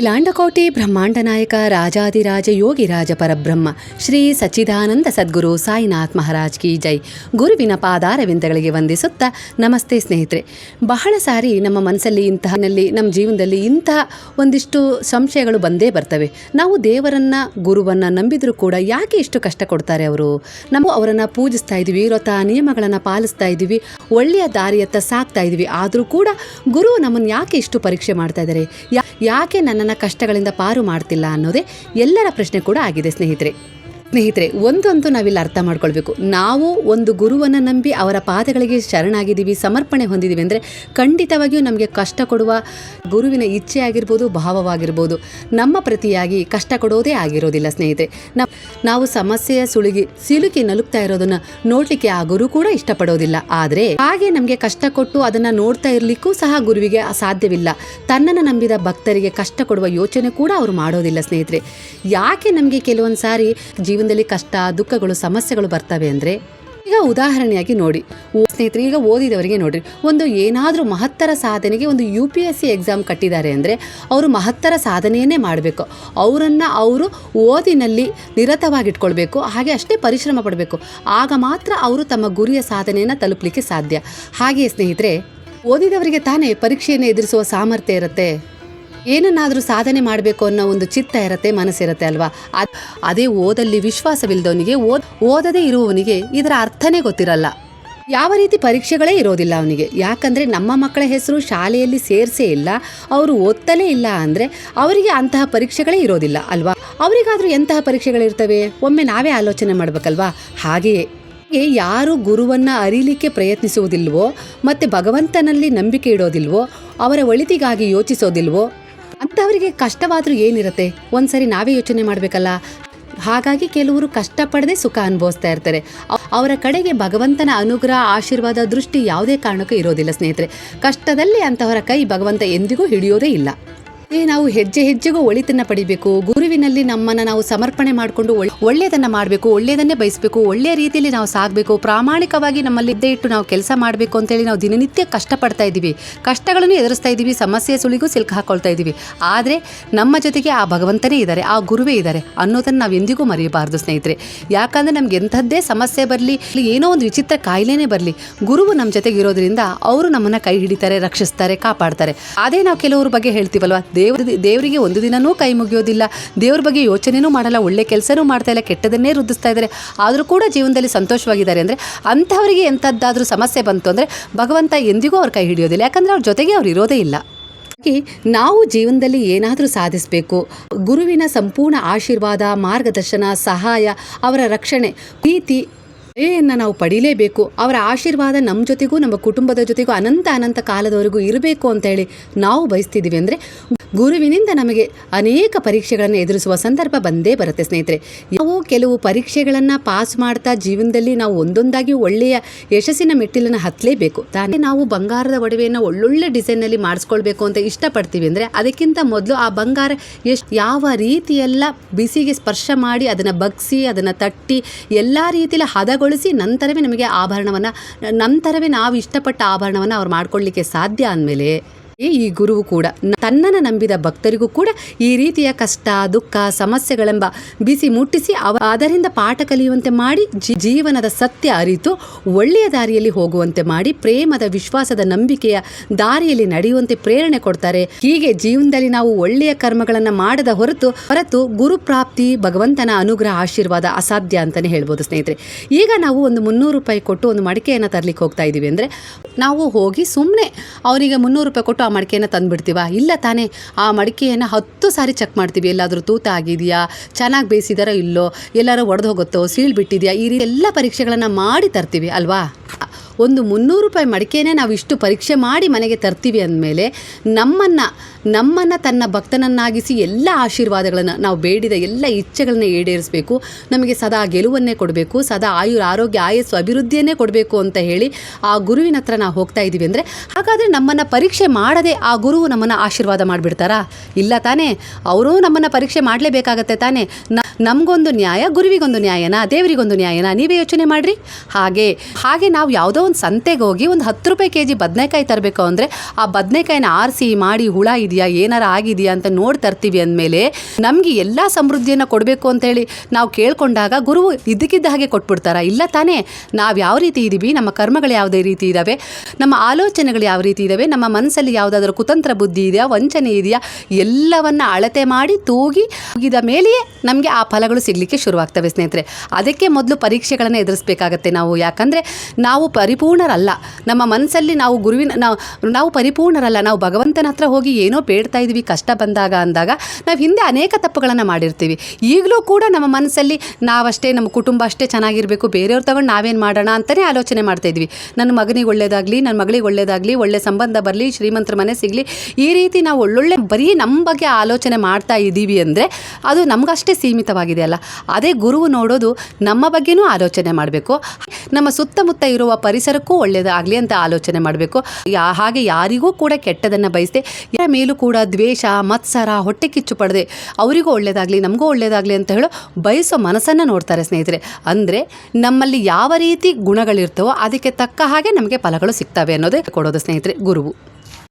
ಇಲಾಂಡಕೋಟಿ ಬ್ರಹ್ಮಾಂಡ ನಾಯಕ ರಾಜಾದಿರಾಜ ಯೋಗಿ ರಾಜ ಪರಬ್ರಹ್ಮ, ಶ್ರೀ ಸಚ್ಚಿದಾನಂದ ಸದ್ಗುರು ಸಾಯಿನಾಥ್ ಮಹಾರಾಜ್ ಕಿ ಜೈ. ಗುರುವಿನ ಪಾದಾರವಿಂದಗಳಿಗೆ ವಂದಿಸುತ್ತಾ ನಮಸ್ತೆ ಸ್ನೇಹಿತರೆ. ಬಹಳ ಸಾರಿ ನಮ್ಮ ಮನಸ್ಸಲ್ಲಿ ಇಂತಹನಲ್ಲಿ ನಮ್ಮ ಜೀವನದಲ್ಲಿ ಇಂತಹ ಒಂದಿಷ್ಟು ಸಂಶಯಗಳು ಬಂದೇ ಬರ್ತವೆ. ನಾವು ದೇವರನ್ನ, ಗುರುವನ್ನ ನಂಬಿದರೂ ಕೂಡ ಯಾಕೆ ಇಷ್ಟು ಕಷ್ಟ ಕೊಡ್ತಾರೆ ಅವರು? ನಾವು ಅವರನ್ನು ಪೂಜಿಸ್ತಾ ಇದ್ದೀವಿ ವ್ರತ ನಿಯಮಗಳನ್ನು ಪಾಲಿಸ್ತಾ ಇದ್ದೀವಿ, ಒಳ್ಳೆಯ ದಾರಿಯತ್ತ ಸಾಕ್ತಾ ಇದ್ದೀವಿ. ಆದರೂ ಕೂಡ ಗುರು ನಮ್ಮನ್ನು ಯಾಕೆ ಇಷ್ಟು ಪರೀಕ್ಷೆ ಮಾಡ್ತಾ ಇದ್ದಾರೆ? ಯಾಕೆ ಯಾಕೆ ನನ್ನನ್ನು ಕಷ್ಟಗಳಿಂದ ಪಾರು ಮಾಡ್ತಿಲ್ಲ ಅನ್ನೋದೇ ಎಲ್ಲರ ಪ್ರಶ್ನೆ ಕೂಡ ಆಗಿದೆ ಸ್ನೇಹಿತರೆ. ಸ್ನೇಹಿತರೆ, ಒಂದಂತೂ ನಾವಿಲ್ಲಿ ಅರ್ಥ ಮಾಡ್ಕೊಳ್ಬೇಕು. ನಾವು ಒಂದು ಗುರುವನ್ನು ನಂಬಿ ಅವರ ಪಾದಗಳಿಗೆ ಶರಣಾಗಿದ್ದೀವಿ, ಸಮರ್ಪಣೆ ಹೊಂದಿದ್ದೀವಿ ಅಂದರೆ ಖಂಡಿತವಾಗಿಯೂ ನಮಗೆ ಕಷ್ಟ ಕೊಡುವ ಗುರುವಿನ ಇಚ್ಛೆ ಆಗಿರ್ಬೋದು, ಭಾವವಾಗಿರ್ಬೋದು. ನಮ್ಮ ಪ್ರತಿಯಾಗಿ ಕಷ್ಟ ಕೊಡೋದೇ ಆಗಿರೋದಿಲ್ಲ ಸ್ನೇಹಿತರೆ. ನಾವು ಸಮಸ್ಯೆಯ ಸುಳಿಗಿ ಸಿಲುಕಿ ನಲುಗ್ತಾ ಇರೋದನ್ನು ನೋಡಲಿಕ್ಕೆ ಆ ಗುರು ಕೂಡ ಇಷ್ಟಪಡೋದಿಲ್ಲ. ಆದರೆ ಹಾಗೆ ನಮಗೆ ಕಷ್ಟ ಕೊಟ್ಟು ಅದನ್ನ ನೋಡ್ತಾ ಇರ್ಲಿಕ್ಕೂ ಸಹ ಗುರುವಿಗೆ ಅಸಾಧ್ಯವಿಲ್ಲ. ತನ್ನನ್ನು ನಂಬಿದ ಭಕ್ತರಿಗೆ ಕಷ್ಟ ಕೊಡುವ ಯೋಚನೆ ಕೂಡ ಅವರು ಮಾಡೋದಿಲ್ಲ ಸ್ನೇಹಿತರೆ. ಯಾಕೆ ನಮಗೆ ಕೆಲವೊಂದು ಸಾರಿ ಜೀವನದಲ್ಲಿ ಕಷ್ಟ, ದುಃಖಗಳು, ಸಮಸ್ಯೆಗಳು ಬರ್ತವೆ ಅಂದರೆ ಈಗ ಉದಾಹರಣೆಯಾಗಿ ನೋಡಿ ಸ್ನೇಹಿತರೆ, ಈಗ ಓದಿದವರಿಗೆ ನೋಡ್ರಿ, ಒಂದು ಏನಾದರೂ ಮಹತ್ತರ ಸಾಧನೆಗೆ ಒಂದು U P S C exam ಕಟ್ಟಿದ್ದಾರೆ ಅಂದರೆ ಅವರು ಮಹತ್ತರ ಸಾಧನೆಯನ್ನೇ ಮಾಡಬೇಕು. ಅವರನ್ನು ಅವರು ಓದಿನಲ್ಲಿ ನಿರತವಾಗಿಟ್ಕೊಳ್ಬೇಕು, ಹಾಗೆ ಅಷ್ಟೇ ಪರಿಶ್ರಮ ಪಡಬೇಕು. ಆಗ ಮಾತ್ರ ಅವರು ತಮ್ಮ ಗುರಿಯ ಸಾಧನೆಯನ್ನು ತಲುಪಲಿಕ್ಕೆ ಸಾಧ್ಯ. ಹಾಗೆಯೇ ಸ್ನೇಹಿತರೆ, ಓದಿದವರಿಗೆ ತಾನೇ ಪರೀಕ್ಷೆಯನ್ನು ಎದುರಿಸುವ ಸಾಮರ್ಥ್ಯ ಇರುತ್ತೆ. ಏನನ್ನಾದರೂ ಸಾಧನೆ ಮಾಡಬೇಕು ಅನ್ನೋ ಒಂದು ಚಿತ್ತ ಇರತ್ತೆ ಮನಸ್ಸಿರತ್ತೆ ಅಲ್ವಾ? ಅದ್- ಓದಲ್ಲಿ ವಿಶ್ವಾಸವಿಲ್ಲದವನಿಗೆ ಓದ್ ಓದದೇ ಇರುವವನಿಗೆ ಇದರ ಅರ್ಥನೇ ಗೊತ್ತಿರಲ್ಲ. ಯಾವ ರೀತಿ ಪರೀಕ್ಷೆಗಳೇ ಇರೋದಿಲ್ಲ ಅವನಿಗೆ. ಯಾಕಂದರೆ ನಮ್ಮ ಮಕ್ಕಳ ಹೆಸರು ಶಾಲೆಯಲ್ಲಿ ಸೇರಿಸೇ ಇಲ್ಲ, ಅವರು ಓದ್ತಲೇ ಇಲ್ಲ ಅಂದರೆ ಅವರಿಗೆ ಅಂತಹ ಪರೀಕ್ಷೆಗಳೇ ಇರೋದಿಲ್ಲ ಅಲ್ವಾ? ಅವರಿಗಾದರೂ ಎಂತಹ ಪರೀಕ್ಷೆಗಳಿರ್ತವೆ ಒಮ್ಮೆ ನಾವೇ ಆಲೋಚನೆ ಮಾಡಬೇಕಲ್ವಾ? ಹಾಗೆಯೇ ಹೀಗೆ ಯಾರು ಗುರುವನ್ನ ಅರಿಲಿಕ್ಕೆ ಪ್ರಯತ್ನಿಸುವುದಿಲ್ವೋ, ಮತ್ತೆ ಭಗವಂತನಲ್ಲಿ ನಂಬಿಕೆ ಇಡೋದಿಲ್ವೋ, ಅವರ ಒಳಿತಿಗಾಗಿ ಯೋಚಿಸೋದಿಲ್ವೋ ಅಂಥವರಿಗೆ ಕಷ್ಟವಾದರೂ ಏನಿರುತ್ತೆ? ಒಂದ್ಸರಿ ನಾವೇ ಯೋಚನೆ ಮಾಡಬೇಕಲ್ಲ? ಹಾಗಾಗಿ ಕೆಲವರು ಕಷ್ಟಪಡದೆ ಸುಖ ಅನುಭವಿಸ್ತಾ ಇರ್ತಾರೆ. ಅವರ ಕಡೆಗೆ ಭಗವಂತನ ಅನುಗ್ರಹ, ಆಶೀರ್ವಾದ, ದೃಷ್ಟಿ ಯಾವುದೇ ಕಾರಣಕ್ಕೂ ಇರೋದಿಲ್ಲ ಸ್ನೇಹಿತರೆ. ಕಷ್ಟದಲ್ಲಿ ಅಂತವರ ಕೈ ಭಗವಂತ ಎಂದಿಗೂ ಹಿಡಿಯೋದೇ ಇಲ್ಲ. ನಾವು ಹೆಜ್ಜೆ ಹೆಜ್ಜೆಗೂ ಒಳಿತನ್ನ ಪಡಿಬೇಕು. ಗುರುವಿನಲ್ಲಿ ನಮ್ಮನ್ನ ನಾವು ಸಮರ್ಪಣೆ ಮಾಡಿಕೊಂಡು ಒಳ್ಳೆಯದನ್ನ ಮಾಡಬೇಕು, ಒಳ್ಳೆಯದನ್ನೇ ಬಯಸಬೇಕು, ಒಳ್ಳೆಯ ರೀತಿಯಲ್ಲಿ ನಾವು ಸಾಗಬೇಕು, ಪ್ರಾಮಾಣಿಕವಾಗಿ ನಮ್ಮಲ್ಲಿ ಇದ್ದೇ ಇಟ್ಟು ನಾವು ಕೆಲಸ ಮಾಡಬೇಕು ಅಂತೇಳಿ ನಾವು ದಿನನಿತ್ಯ ಕಷ್ಟಪಡ್ತಾ ಇದ್ದೀವಿ. ಕಷ್ಟಗಳನ್ನು ಎದುರಿಸ್ತಾ ಇದ್ದೀವಿ ಸಮಸ್ಯೆ ಸುಳಿಗೂ ಸಿಲ್ಕ್ ಹಾಕೊಳ್ತಾ ಇದ್ದೀವಿ. ಆದರೆ ನಮ್ಮ ಜೊತೆಗೆ ಆ ಭಗವಂತನೇ ಇದ್ದಾರೆ, ಆ ಗುರುವೇ ಇದ್ದಾರೆ ಅನ್ನೋದನ್ನು ನಾವು ಎಂದಿಗೂ ಮರೆಯಬಾರದು, ಸ್ನೇಹಿತರೆ. ಯಾಕಂದರೆ ನಮ್ಗೆ ಎಂಥದ್ದೇ ಸಮಸ್ಯೆ ಬರಲಿ ಏನೋ ಒಂದು ವಿಚಿತ್ರ ಕಾಯಿಲೆನೇ ಬರಲಿ, ಗುರುವು ನಮ್ಮ ಜೊತೆಗೆ ಇರೋದ್ರಿಂದ ಅವರು ನಮ್ಮನ್ನು ಕೈ ಹಿಡಿತಾರೆ, ರಕ್ಷಿಸ್ತಾರೆ, ಕಾಪಾಡ್ತಾರೆ. ಅದೇ ನಾವು ಕೆಲವರ ಬಗ್ಗೆ ಹೇಳ್ತೀವಲ್ವಾ? ದೇವ್ರ ದೇವರಿಗೆ ಒಂದು ದಿನನೂ ಕೈ ಮುಗಿಯೋದಿಲ್ಲ. ದೇವ್ರ ಬಗ್ಗೆ ಯೋಚನೆನೂ ಮಾಡಲ್ಲ, ಒಳ್ಳೆ ಕೆಲಸನೂ ಮಾಡ್ತಾ ಇಲ್ಲ, ಕೆಟ್ಟದನ್ನೇ ವೃದ್ಧಿಸ್ತಾ ಇದ್ದಾರೆ. ಆದರೂ ಕೂಡ ಜೀವನದಲ್ಲಿ ಸಂತೋಷವಾಗಿದ್ದಾರೆ ಅಂದರೆ ಅಂಥವರಿಗೆ ಎಂಥದ್ದಾದರೂ ಸಮಸ್ಯೆ ಬಂತು ಅಂದರೆ ಭಗವಂತ ಎಂದಿಗೂ ಅವ್ರ ಕೈ ಹಿಡಿಯೋದಿಲ್ಲ. ಯಾಕಂದರೆ ಅವ್ರ ಜೊತೆಗೆ ಅವ್ರು ಇರೋದೇ ಇಲ್ಲ. ನಾವು ಜೀವನದಲ್ಲಿ ಏನಾದರೂ ಸಾಧಿಸಬೇಕು. ಗುರುವಿನ ಸಂಪೂರ್ಣ ಆಶೀರ್ವಾದ, ಮಾರ್ಗದರ್ಶನ, ಸಹಾಯ, ಅವರ ರಕ್ಷಣೆ, ಪ್ರೀತಿ ಏಯನ್ನ ನಾವು ಪಡೀಲೇಬೇಕು. ಅವರ ಆಶೀರ್ವಾದ ನಮ್ಮ ಜೊತೆಗೂ, ನಮ್ಮ ಕುಟುಂಬದ ಜೊತೆಗೂ, ಅನಂತ ಅನಂತ ಕಾಲದವರೆಗೂ ಇರಬೇಕು ಅಂತ ಹೇಳಿ ನಾವು ಬಯಸ್ತಿದ್ದೀವಿ ಅಂದರೆ ಗುರುವಿನಿಂದ ನಮಗೆ ಅನೇಕ ಪರೀಕ್ಷೆಗಳನ್ನು ಎದುರಿಸುವ ಸಂದರ್ಭ ಬಂದೇ ಬರುತ್ತೆ, ಸ್ನೇಹಿತರೆ. ನಾವು ಕೆಲವು ಪರೀಕ್ಷೆಗಳನ್ನು ಪಾಸ್ ಮಾಡ್ತಾ ಜೀವನದಲ್ಲಿ ನಾವು ಒಂದೊಂದಾಗಿ ಒಳ್ಳೆಯ ಯಶಸ್ಸಿನ ಮೆಟ್ಟಿಲನ್ನು ಹತ್ತಲೇಬೇಕು. ತಾನೇ ನಾವು ಬಂಗಾರದ ಒಡವೆಯನ್ನು ಒಳ್ಳೊಳ್ಳೆ ಡಿಸೈನಲ್ಲಿ ಮಾಡಿಸ್ಕೊಳ್ಬೇಕು ಅಂತ ಇಷ್ಟಪಡ್ತೀವಿ ಅಂದರೆ ಅದಕ್ಕಿಂತ ಮೊದಲು ಆ ಬಂಗಾರ ಎಷ್ಟು ಯಾವ ರೀತಿಯೆಲ್ಲ ಬಿಸಿಗೆ ಸ್ಪರ್ಶ ಮಾಡಿ ಅದನ್ನು ಬಗ್ಸಿ, ಅದನ್ನು ತಟ್ಟಿ, ಎಲ್ಲ ರೀತಿಯಲ್ಲಿ ಹದಗೊಳಿಸಿ ನಂತರವೇ ನಮಗೆ ಆಭರಣವನ್ನು, ನಂತರವೇ ನಾವು ಇಷ್ಟಪಟ್ಟ ಆಭರಣವನ್ನು ಅವ್ರು ಮಾಡ್ಕೊಳ್ಳಿಕ್ಕೆ ಸಾಧ್ಯ ಅಂದಮೇಲೆ ಈ ಗುರುವು ಕೂಡ ತನ್ನನ್ನು ನಂಬಿದ ಭಕ್ತರಿಗೂ ಕೂಡ ಈ ರೀತಿಯ ಕಷ್ಟ, ದುಃಖ, ಸಮಸ್ಯೆಗಳೆಂಬ ಬಿಸಿ ಮುಟ್ಟಿಸಿ ಅವ ಅದರಿಂದ ಪಾಠ ಕಲಿಯುವಂತೆ ಮಾಡಿ ಜೀವನದ ಸತ್ಯ ಅರಿತು ಒಳ್ಳೆಯ ದಾರಿಯಲ್ಲಿ ಹೋಗುವಂತೆ ಮಾಡಿ ಪ್ರೇಮದ ವಿಶ್ವಾಸದ ನಂಬಿಕೆಯ ದಾರಿಯಲ್ಲಿ ನಡೆಯುವಂತೆ ಪ್ರೇರಣೆ ಕೊಡ್ತಾರೆ. ಹೀಗೆ ಜೀವನದಲ್ಲಿ ನಾವು ಒಳ್ಳೆಯ ಕರ್ಮಗಳನ್ನು ಮಾಡದ ಹೊರತು ಹೊರತು ಗುರು ಪ್ರಾಪ್ತಿ, ಭಗವಂತನ ಅನುಗ್ರಹ, ಆಶೀರ್ವಾದ ಅಸಾಧ್ಯ ಅಂತಲೇ ಹೇಳ್ಬೋದು ಸ್ನೇಹಿತರೆ. ಈಗ ನಾವು ಒಂದು ಮುನ್ನೂರು ರೂಪಾಯಿ ಕೊಟ್ಟು ಒಂದು ಮಡಿಕೆಯನ್ನು ತರಲಿಕ್ಕೆ ಹೋಗ್ತಾ ಇದ್ದೀವಿ ಅಂದರೆ ನಾವು ಹೋಗಿ ಸುಮ್ಮನೆ ಅವರಿಗೆ ಮುನ್ನೂರು ರೂಪಾಯಿ ಕೊಟ್ಟು ಆ ಮಡಿಕೆಯನ್ನು ತಂದುಬಿಡ್ತೀವ? ಇಲ್ಲ ತಾನೇ, ಆ ಮಡಿಕೆಯನ್ನು ಹತ್ತು ಸಾರಿ ಚೆಕ್ ಮಾಡ್ತೀವಿ. ಎಲ್ಲಾದರೂ ತೂತ ಆಗಿದೆಯಾ? ಚೆನ್ನಾಗಿ ಬೇಯಿಸಿದಾರೋ ಇಲ್ಲೋ? ಎಲ್ಲಾರು ಒಡೆದು ಹೋಗುತ್ತೋ? ಸೀಳು ಬಿಟ್ಟಿದೆಯಾ? ಈ ರೀತಿ ಎಲ್ಲ ಪರೀಕ್ಷೆಗಳನ್ನು ಮಾಡಿ ತರ್ತೀವಿ, ಅಲ್ವಾ? ಒಂದು ಮುನ್ನೂರು ರೂಪಾಯಿ ಮಡಿಕೆನೇ ನಾವು ಇಷ್ಟು ಪರೀಕ್ಷೆ ಮಾಡಿ ಮನೆಗೆ ತರ್ತೀವಿ ಅಂದಮೇಲೆ ನಮ್ಮನ್ನು ನಮ್ಮನ್ನು ತನ್ನ ಭಕ್ತನನ್ನಾಗಿಸಿ ಎಲ್ಲ ಆಶೀರ್ವಾದಗಳನ್ನು ನಾವು ಬೇಡಿದ ಎಲ್ಲ ಇಚ್ಛೆಗಳನ್ನ ಈಡೇರಿಸಬೇಕು. ನಮಗೆ ಸದಾ ಗೆಲುವನ್ನೇ ಕೊಡಬೇಕು, ಸದಾ ಆಯುರ ಆರೋಗ್ಯ, ಆಯಸ್ಸು ಅಭಿವೃದ್ಧಿಯನ್ನೇ ಕೊಡಬೇಕು ಅಂತ ಹೇಳಿ ಆ ಗುರುವಿನ ಹತ್ರ ನಾವು ಹೋಗ್ತಾ ಇದ್ದೀವಿ ಅಂದರೆ ಹಾಗಾದರೆ ನಮ್ಮನ್ನು ಪರೀಕ್ಷೆ ಮಾಡದೆ ಆ ಗುರುವು ನಮ್ಮನ್ನು ಆಶೀರ್ವಾದ ಮಾಡಿಬಿಡ್ತಾರಾ? ಇಲ್ಲ ತಾನೇ. ಅವರೂ ನಮ್ಮನ್ನು ಪರೀಕ್ಷೆ ಮಾಡಲೇಬೇಕಾಗತ್ತೆ ತಾನೇ. ನಮಗೊಂದು ನ್ಯಾಯ, ಗುರುವಿಗೊಂದು ನ್ಯಾಯನಾ, ದೇವರಿಗೊಂದು ನ್ಯಾಯನಾ? ನೀವೇ ಯೋಚನೆ ಮಾಡಿರಿ. ಹಾಗೆ ಹಾಗೆ ನಾವು ಯಾವುದೋ ಒಂದು ಸಂತೆಗೆ ಹೋಗಿ ಒಂದು ಹತ್ತು ರೂಪಾಯಿ ಕೆ ಜಿ ಬದನೆಕಾಯಿ ತರಬೇಕು ಅಂದರೆ ಆ ಬದನೆಕಾಯಿನ ಆರಿಸಿ ಮಾಡಿ ಹುಳ ಇದೆಯಾ, ಏನಾರ ಆಗಿದೆಯಾ ಅಂತ ನೋಡಿ ತರ್ತೀವಿ ಅಂದಮೇಲೆ ನಮಗೆ ಎಲ್ಲ ಸಮೃದ್ಧಿಯನ್ನು ಕೊಡಬೇಕು ಅಂತೇಳಿ ನಾವು ಕೇಳ್ಕೊಂಡಾಗ ಗುರು ಇದ್ದಕ್ಕಿದ್ದ ಹಾಗೆ ಕೊಟ್ಬಿಡ್ತಾರ. ಇಲ್ಲ ತಾನೇ, ನಾವು ಯಾವ ರೀತಿ ಇದ್ದೀವಿ ನಮ್ಮ ಕರ್ಮಗಳು ಯಾವುದೇ ರೀತಿ ಇದ್ದಾವೆ ನಮ್ಮ ಆಲೋಚನೆಗಳು ಯಾವ ರೀತಿ ಇದ್ದಾವೆ ನಮ್ಮ ಮನಸ್ಸಲ್ಲಿ ಯಾವುದಾದ್ರೂ ಕುತಂತ್ರ ಬುದ್ಧಿ ಇದೆಯಾ, ವಂಚನೆ ಇದೆಯಾ, ಎಲ್ಲವನ್ನ ಅಳತೆ ಮಾಡಿ ತೂಗಿ ಹೋಗಿದ ಮೇಲೆಯೇ ನಮಗೆ ಆ ಫಲಗಳು ಸಿಗಲಿಕ್ಕೆ ಶುರುವಾಗ್ತವೆ ಸ್ನೇಹಿತರೆ. ಅದಕ್ಕೆ ಮೊದಲು ಪರೀಕ್ಷೆಗಳನ್ನು ಎದುರಿಸಬೇಕಾಗತ್ತೆ ನಾವು. ಯಾಕಂದರೆ ನಾವು ಪರಿಪೂರ್ಣರಲ್ಲ. ನಮ್ಮ ಮನಸ್ಸಲ್ಲಿ ನಾವು ಗುರುವಿನ, ನಾವು ನಾವು ಪರಿಪೂರ್ಣರಲ್ಲ. ನಾವು ಭಗವಂತನ ಹತ್ರ ಹೋಗಿ ಏನೋ ಬೇಡ್ತಾ ಇದ್ವಿ, ಕಷ್ಟ ಬಂದಾಗ ಅಂದಾಗ ನಾವು ಹಿಂದೆ ಅನೇಕ ತಪ್ಪುಗಳನ್ನು ಮಾಡಿರ್ತೀವಿ. ಈಗಲೂ ಕೂಡ ನಮ್ಮ ಮನಸ್ಸಲ್ಲಿ ನಾವಷ್ಟೇ, ನಮ್ಮ ಕುಟುಂಬ ಅಷ್ಟೇ ಚೆನ್ನಾಗಿರಬೇಕು, ಬೇರೆಯವ್ರು ತಗೊಂಡು ನಾವೇನು ಮಾಡೋಣ ಅಂತಲೇ ಆಲೋಚನೆ ಮಾಡ್ತಾ ಇದ್ವಿ. ನನ್ನ ಮಗನಿಗೆ ಒಳ್ಳೇದಾಗಲಿ ನನ್ನ ಮಗಳಿಗೆ ಒಳ್ಳೇದಾಗಲಿ, ಒಳ್ಳೆ ಸಂಬಂಧ ಬರಲಿ, ಶ್ರೀಮಂತರ ಮನೆ ಸಿಗಲಿ, ಈ ರೀತಿ ನಾವು ಒಳ್ಳೊಳ್ಳೆ ಬರೀ ನಮ್ಮ ಬಗ್ಗೆ ಆಲೋಚನೆ ಮಾಡ್ತಾ ಇದ್ದೀವಿ ಅಂದರೆ ಅದು ನಮಗಷ್ಟೇ ಸೀಮಿತವಾಗಿದೆ ಅಲ್ಲ ಅದೇ ಗುರುವು ನೋಡೋದು ನಮ್ಮ ಬಗ್ಗೆನೂ ಆಲೋಚನೆ ಮಾಡಬೇಕು. ನಮ್ಮ ಸುತ್ತಮುತ್ತ ಇರುವ ಪರಿಸರಕ್ಕೂ ಒಳ್ಳೆಯದಾಗಲಿ ಅಂತ ಆಲೋಚನೆ ಮಾಡಬೇಕು. ಯಾ, ಹಾಗೆ ಯಾರಿಗೂ ಕೂಡ ಕೆಟ್ಟದನ್ನು ಬಯಸದೆ, ಯಾರ ಮೇಲೂ ಕೂಡ ದ್ವೇಷ, ಮತ್ಸರ, ಹೊಟ್ಟೆ ಕಿಚ್ಚು ಪಡೆದೆ ಅವರಿಗೂ ಒಳ್ಳೆಯದಾಗಲಿ ನಮಗೂ ಒಳ್ಳೆಯದಾಗಲಿ ಅಂತ ಹೇಳೋ ಬಯಸೋ ಮನಸ್ಸನ್ನು ನೋಡ್ತಾರೆ ಸ್ನೇಹಿತರೆ. ಅಂದರೆ ನಮ್ಮಲ್ಲಿ ಯಾವ ರೀತಿ ಗುಣಗಳಿರ್ತವೋ ಅದಕ್ಕೆ ತಕ್ಕ ಹಾಗೆ ನಮಗೆ ಫಲಗಳು ಸಿಗ್ತವೆ ಅನ್ನೋದೇ ಕೊಡೋದು ಸ್ನೇಹಿತರೆ, ಗುರುವು.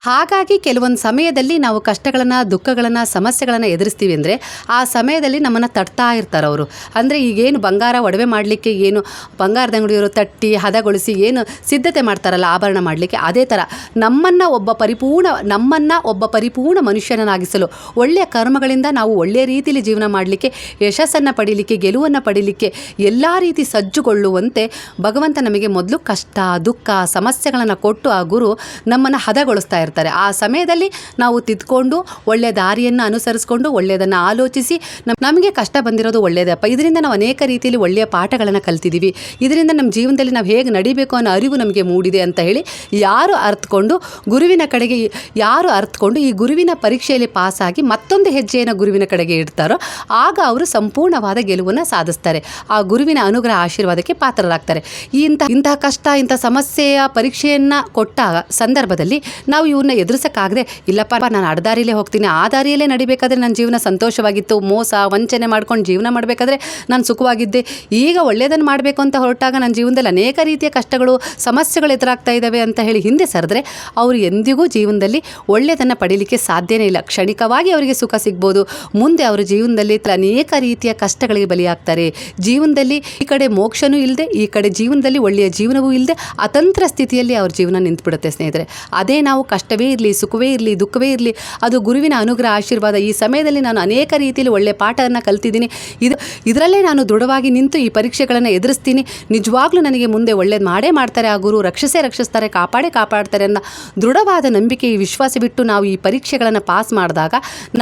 ಹಾಗಾಗಿ ಕೆಲವೊಂದು ಸಮಯದಲ್ಲಿ ನಾವು ಕಷ್ಟಗಳನ್ನು, ದುಃಖಗಳನ್ನು, ಸಮಸ್ಯೆಗಳನ್ನು ಎದುರಿಸ್ತೀವಿ ಅಂದರೆ ಆ ಸಮಯದಲ್ಲಿ ನಮ್ಮನ್ನು ತಟ್ತಾ ಇರ್ತಾರೆ ಅವರು. ಅಂದರೆ ಈಗೇನು ಬಂಗಾರ ಒಡವೆ ಮಾಡಲಿಕ್ಕೆ ಏನು ಬಂಗಾರದ ಅಂಗಡಿಯವರು ತಟ್ಟಿ, ಹದಗೊಳಿಸಿ ಏನು ಸಿದ್ಧತೆ ಮಾಡ್ತಾರಲ್ಲ ಆಭರಣ ಮಾಡಲಿಕ್ಕೆ ಅದೇ ಥರ ನಮ್ಮನ್ನು ಒಬ್ಬ ಪರಿಪೂರ್ಣ, ನಮ್ಮನ್ನು ಒಬ್ಬ ಪರಿಪೂರ್ಣ ಮನುಷ್ಯನನ್ನಾಗಿಸಲು ಒಳ್ಳೆಯ ಕರ್ಮಗಳಿಂದ ನಾವು ಒಳ್ಳೆಯ ರೀತಿಯಲ್ಲಿ ಜೀವನ ಮಾಡಲಿಕ್ಕೆ, ಯಶಸ್ಸನ್ನು ಪಡೀಲಿಕ್ಕೆ, ಗೆಲುವನ್ನು ಪಡೀಲಿಕ್ಕೆ ಎಲ್ಲ ರೀತಿ ಸಜ್ಜುಗೊಳ್ಳುವಂತೆ ಭಗವಂತ ನಮಗೆ ಮೊದಲು ಕಷ್ಟ, ದುಃಖ, ಸಮಸ್ಯೆಗಳನ್ನು ಕೊಟ್ಟು ಆ ಗುರು ನಮ್ಮನ್ನು ಹದಗೊಳಿಸ್ತಾ ಆ ಸಮಯದಲ್ಲಿ ನಾವು ತಿದ್ಕೊಂಡು ಒಳ್ಳೆಯ ದಾರಿಯನ್ನು ಅನುಸರಿಸ್ಕೊಂಡು ಒಳ್ಳೆಯದನ್ನು ಆಲೋಚಿಸಿ ನಮ್, ನಮಗೆ ಕಷ್ಟ ಬಂದಿರೋದು ಒಳ್ಳೆಯದಪ್ಪ ಇದರಿಂದ ನಾವು ಅನೇಕ ರೀತಿಯಲ್ಲಿ ಒಳ್ಳೆಯ ಪಾಠಗಳನ್ನು ಕಲ್ತಿದ್ದೀವಿ ಇದರಿಂದ ನಮ್ಮ ಜೀವನದಲ್ಲಿ ನಾವು ಹೇಗೆ ನಡಿಬೇಕು ಅನ್ನೋ ಅರಿವು ನಮಗೆ ಮೂಡಿದೆ ಅಂತ ಹೇಳಿ ಯಾರು ಅರ್ತ್ಕೊಂಡು ಗುರುವಿನ ಕಡೆಗೆ ಯಾರು ಅರ್ತ್ಕೊಂಡು ಈ ಗುರುವಿನ ಪರೀಕ್ಷೆಯಲ್ಲಿ ಪಾಸಾಗಿ ಮತ್ತೊಂದು ಹೆಜ್ಜೆಯನ್ನು ಗುರುವಿನ ಕಡೆಗೆ ಇಡ್ತಾರೋ ಆಗ ಅವರು ಸಂಪೂರ್ಣವಾದ ಗೆಲುವನ್ನು ಸಾಧಿಸ್ತಾರೆ. ಆ ಗುರುವಿನ ಅನುಗ್ರಹ ಆಶೀರ್ವಾದಕ್ಕೆ ಪಾತ್ರರಾಗ್ತಾರೆ. ಇಂಥ, ಇಂತಹ ಕಷ್ಟ, ಇಂಥ ಸಮಸ್ಯೆಯ ಪರೀಕ್ಷೆಯನ್ನು ಕೊಟ್ಟ ಸಂದರ್ಭದಲ್ಲಿ ನಾವು ಇವ್ರನ್ನ ಎದುರಿಸೋಕ್ಕಾಗದೆ, ಇಲ್ಲಪ್ಪ, ನಾನು ಅಡ್ದಾರಿಲೇ ಹೋಗ್ತೀನಿ, ಆ ದಾರಿಯಲ್ಲೇ ನಡಿಬೇಕಾದ್ರೆ ನನ್ನ ಜೀವನ ಸಂತೋಷವಾಗಿತ್ತು, ಮೋಸ, ವಂಚನೆ ಮಾಡ್ಕೊಂಡು ಜೀವನ ಮಾಡಬೇಕಾದ್ರೆ ನಾನು ಸುಖವಾಗಿದ್ದೆ. ಈಗ ಒಳ್ಳೆಯದನ್ನು ಮಾಡಬೇಕು ಅಂತ ಹೊರಟಾಗ ನನ್ನ ಜೀವನದಲ್ಲಿ ಅನೇಕ ರೀತಿಯ ಕಷ್ಟಗಳು, ಸಮಸ್ಯೆಗಳು ಎದುರಾಗ್ತಾ ಇದ್ದಾವೆ ಅಂತ ಹೇಳಿ ಹಿಂದೆ ಸರಿದ್ರೆ, ಅವರು ಎಂದಿಗೂ ಜೀವನದಲ್ಲಿ ಒಳ್ಳೆಯದನ್ನು ಪಡೀಲಿಕ್ಕೆ ಸಾಧ್ಯನೇ ಇಲ್ಲ. ಕ್ಷಣಿಕವಾಗಿ ಅವರಿಗೆ ಸುಖ ಸಿಗ್ಬೋದು. ಮುಂದೆ ಅವರ ಜೀವನದಲ್ಲಿ ಅನೇಕ ರೀತಿಯ ಕಷ್ಟಗಳಿಗೆ ಬಲಿಯಾಗ್ತಾರೆ. ಜೀವನದಲ್ಲಿ ಈ ಕಡೆ ಮೋಕ್ಷನೂ ಇಲ್ಲದೆ ಈ ಕಡೆ ಜೀವನದಲ್ಲಿ ಒಳ್ಳೆಯ ಜೀವನವೂ ಇಲ್ಲದೆ ಅತಂತ್ರ ಸ್ಥಿತಿಯಲ್ಲಿ ಅವ್ರ ಜೀವನ ನಿಂತುಬಿಡುತ್ತೆ ಸ್ನೇಹಿತರೆ. ಅದೇ ನಾವು ಕಷ್ಟವೇ ಇರಲಿ, ಸುಖವೇ ಇರಲಿ, ದುಃಖವೇ ಇರಲಿ, ಅದು ಗುರುವಿನ ಅನುಗ್ರಹ, ಆಶೀರ್ವಾದ. ಈ ಸಮಯದಲ್ಲಿ ನಾನು ಅನೇಕ ರೀತಿಯಲ್ಲಿ ಒಳ್ಳೆಯ ಪಾಠವನ್ನು ಕಲ್ತಿದ್ದೀನಿ. ಇದು, ಇದರಲ್ಲೇ ನಾನು ದೃಢವಾಗಿ ನಿಂತು ಈ ಪರೀಕ್ಷೆಗಳನ್ನು ಎದುರಿಸ್ತೀನಿ. ನಿಜವಾಗ್ಲೂ ನನಗೆ ಮುಂದೆ ಒಳ್ಳೇದು ಮಾಡೇ ಮಾಡ್ತಾರೆ ಆ ಗುರು, ರಕ್ಷಿಸೇ ರಕ್ಷಿಸ್ತಾರೆ, ಕಾಪಾಡೇ ಕಾಪಾಡ್ತಾರೆ ಅನ್ನೋ ದೃಢವಾದ ನಂಬಿಕೆ, ಈ ವಿಶ್ವಾಸ ಬಿಟ್ಟು ನಾವು ಈ ಪರೀಕ್ಷೆಗಳನ್ನು ಪಾಸ್ ಮಾಡಿದಾಗ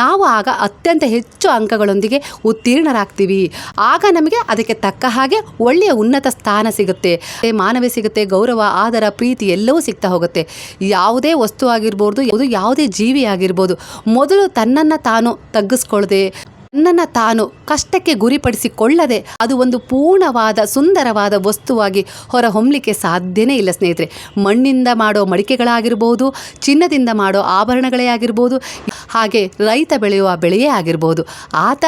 ನಾವು ಆಗ ಅತ್ಯಂತ ಹೆಚ್ಚು ಅಂಕಗಳೊಂದಿಗೆ ಉತ್ತೀರ್ಣರಾಗ್ತೀವಿ. ಆಗ ನಮಗೆ ಅದಕ್ಕೆ ತಕ್ಕ ಹಾಗೆ ಒಳ್ಳೆಯ ಉನ್ನತ ಸ್ಥಾನ ಸಿಗುತ್ತೆ. ಮಾನವೇ ಸಿಗುತ್ತೆ, ಗೌರವ, ಆದರ, ಪ್ರೀತಿ ಎಲ್ಲವೂ ಸಿಗ್ತಾ ಹೋಗುತ್ತೆ. ಯಾವುದೇ ವಸ್ತು ಆಗಿರ್ಬೋದು ಯಾವುದು ಜೀವಿ ಆಗಿರ್ಬೋದು ಮೊದಲು ತನ್ನನ್ನು ತಾನು ತಗ್ಗಿಸ್ಕೊಳ್ಳದೆ ತನ್ನನ್ನು ತಾನು ಕಷ್ಟಕ್ಕೆ ಗುರಿಪಡಿಸಿಕೊಳ್ಳದೆ ಅದು ಒಂದು ಪೂರ್ಣವಾದ, ಸುಂದರವಾದ ವಸ್ತುವಾಗಿ ಹೊರಹೊಮ್ಮಲಿಕ್ಕೆ ಸಾಧ್ಯನೇ ಇಲ್ಲ ಸ್ನೇಹಿತರೆ. ಮಣ್ಣಿಂದ ಮಾಡೋ ಮಡಿಕೆಗಳಾಗಿರ್ಬೋದು, ಚಿನ್ನದಿಂದ ಮಾಡೋ ಆಭರಣಗಳೇ ಆಗಿರ್ಬೋದು, ಹಾಗೆ ರೈತ ಬೆಳೆಯುವ ಬೆಳೆಯೇ ಆಗಿರ್ಬೋದು. ಆತ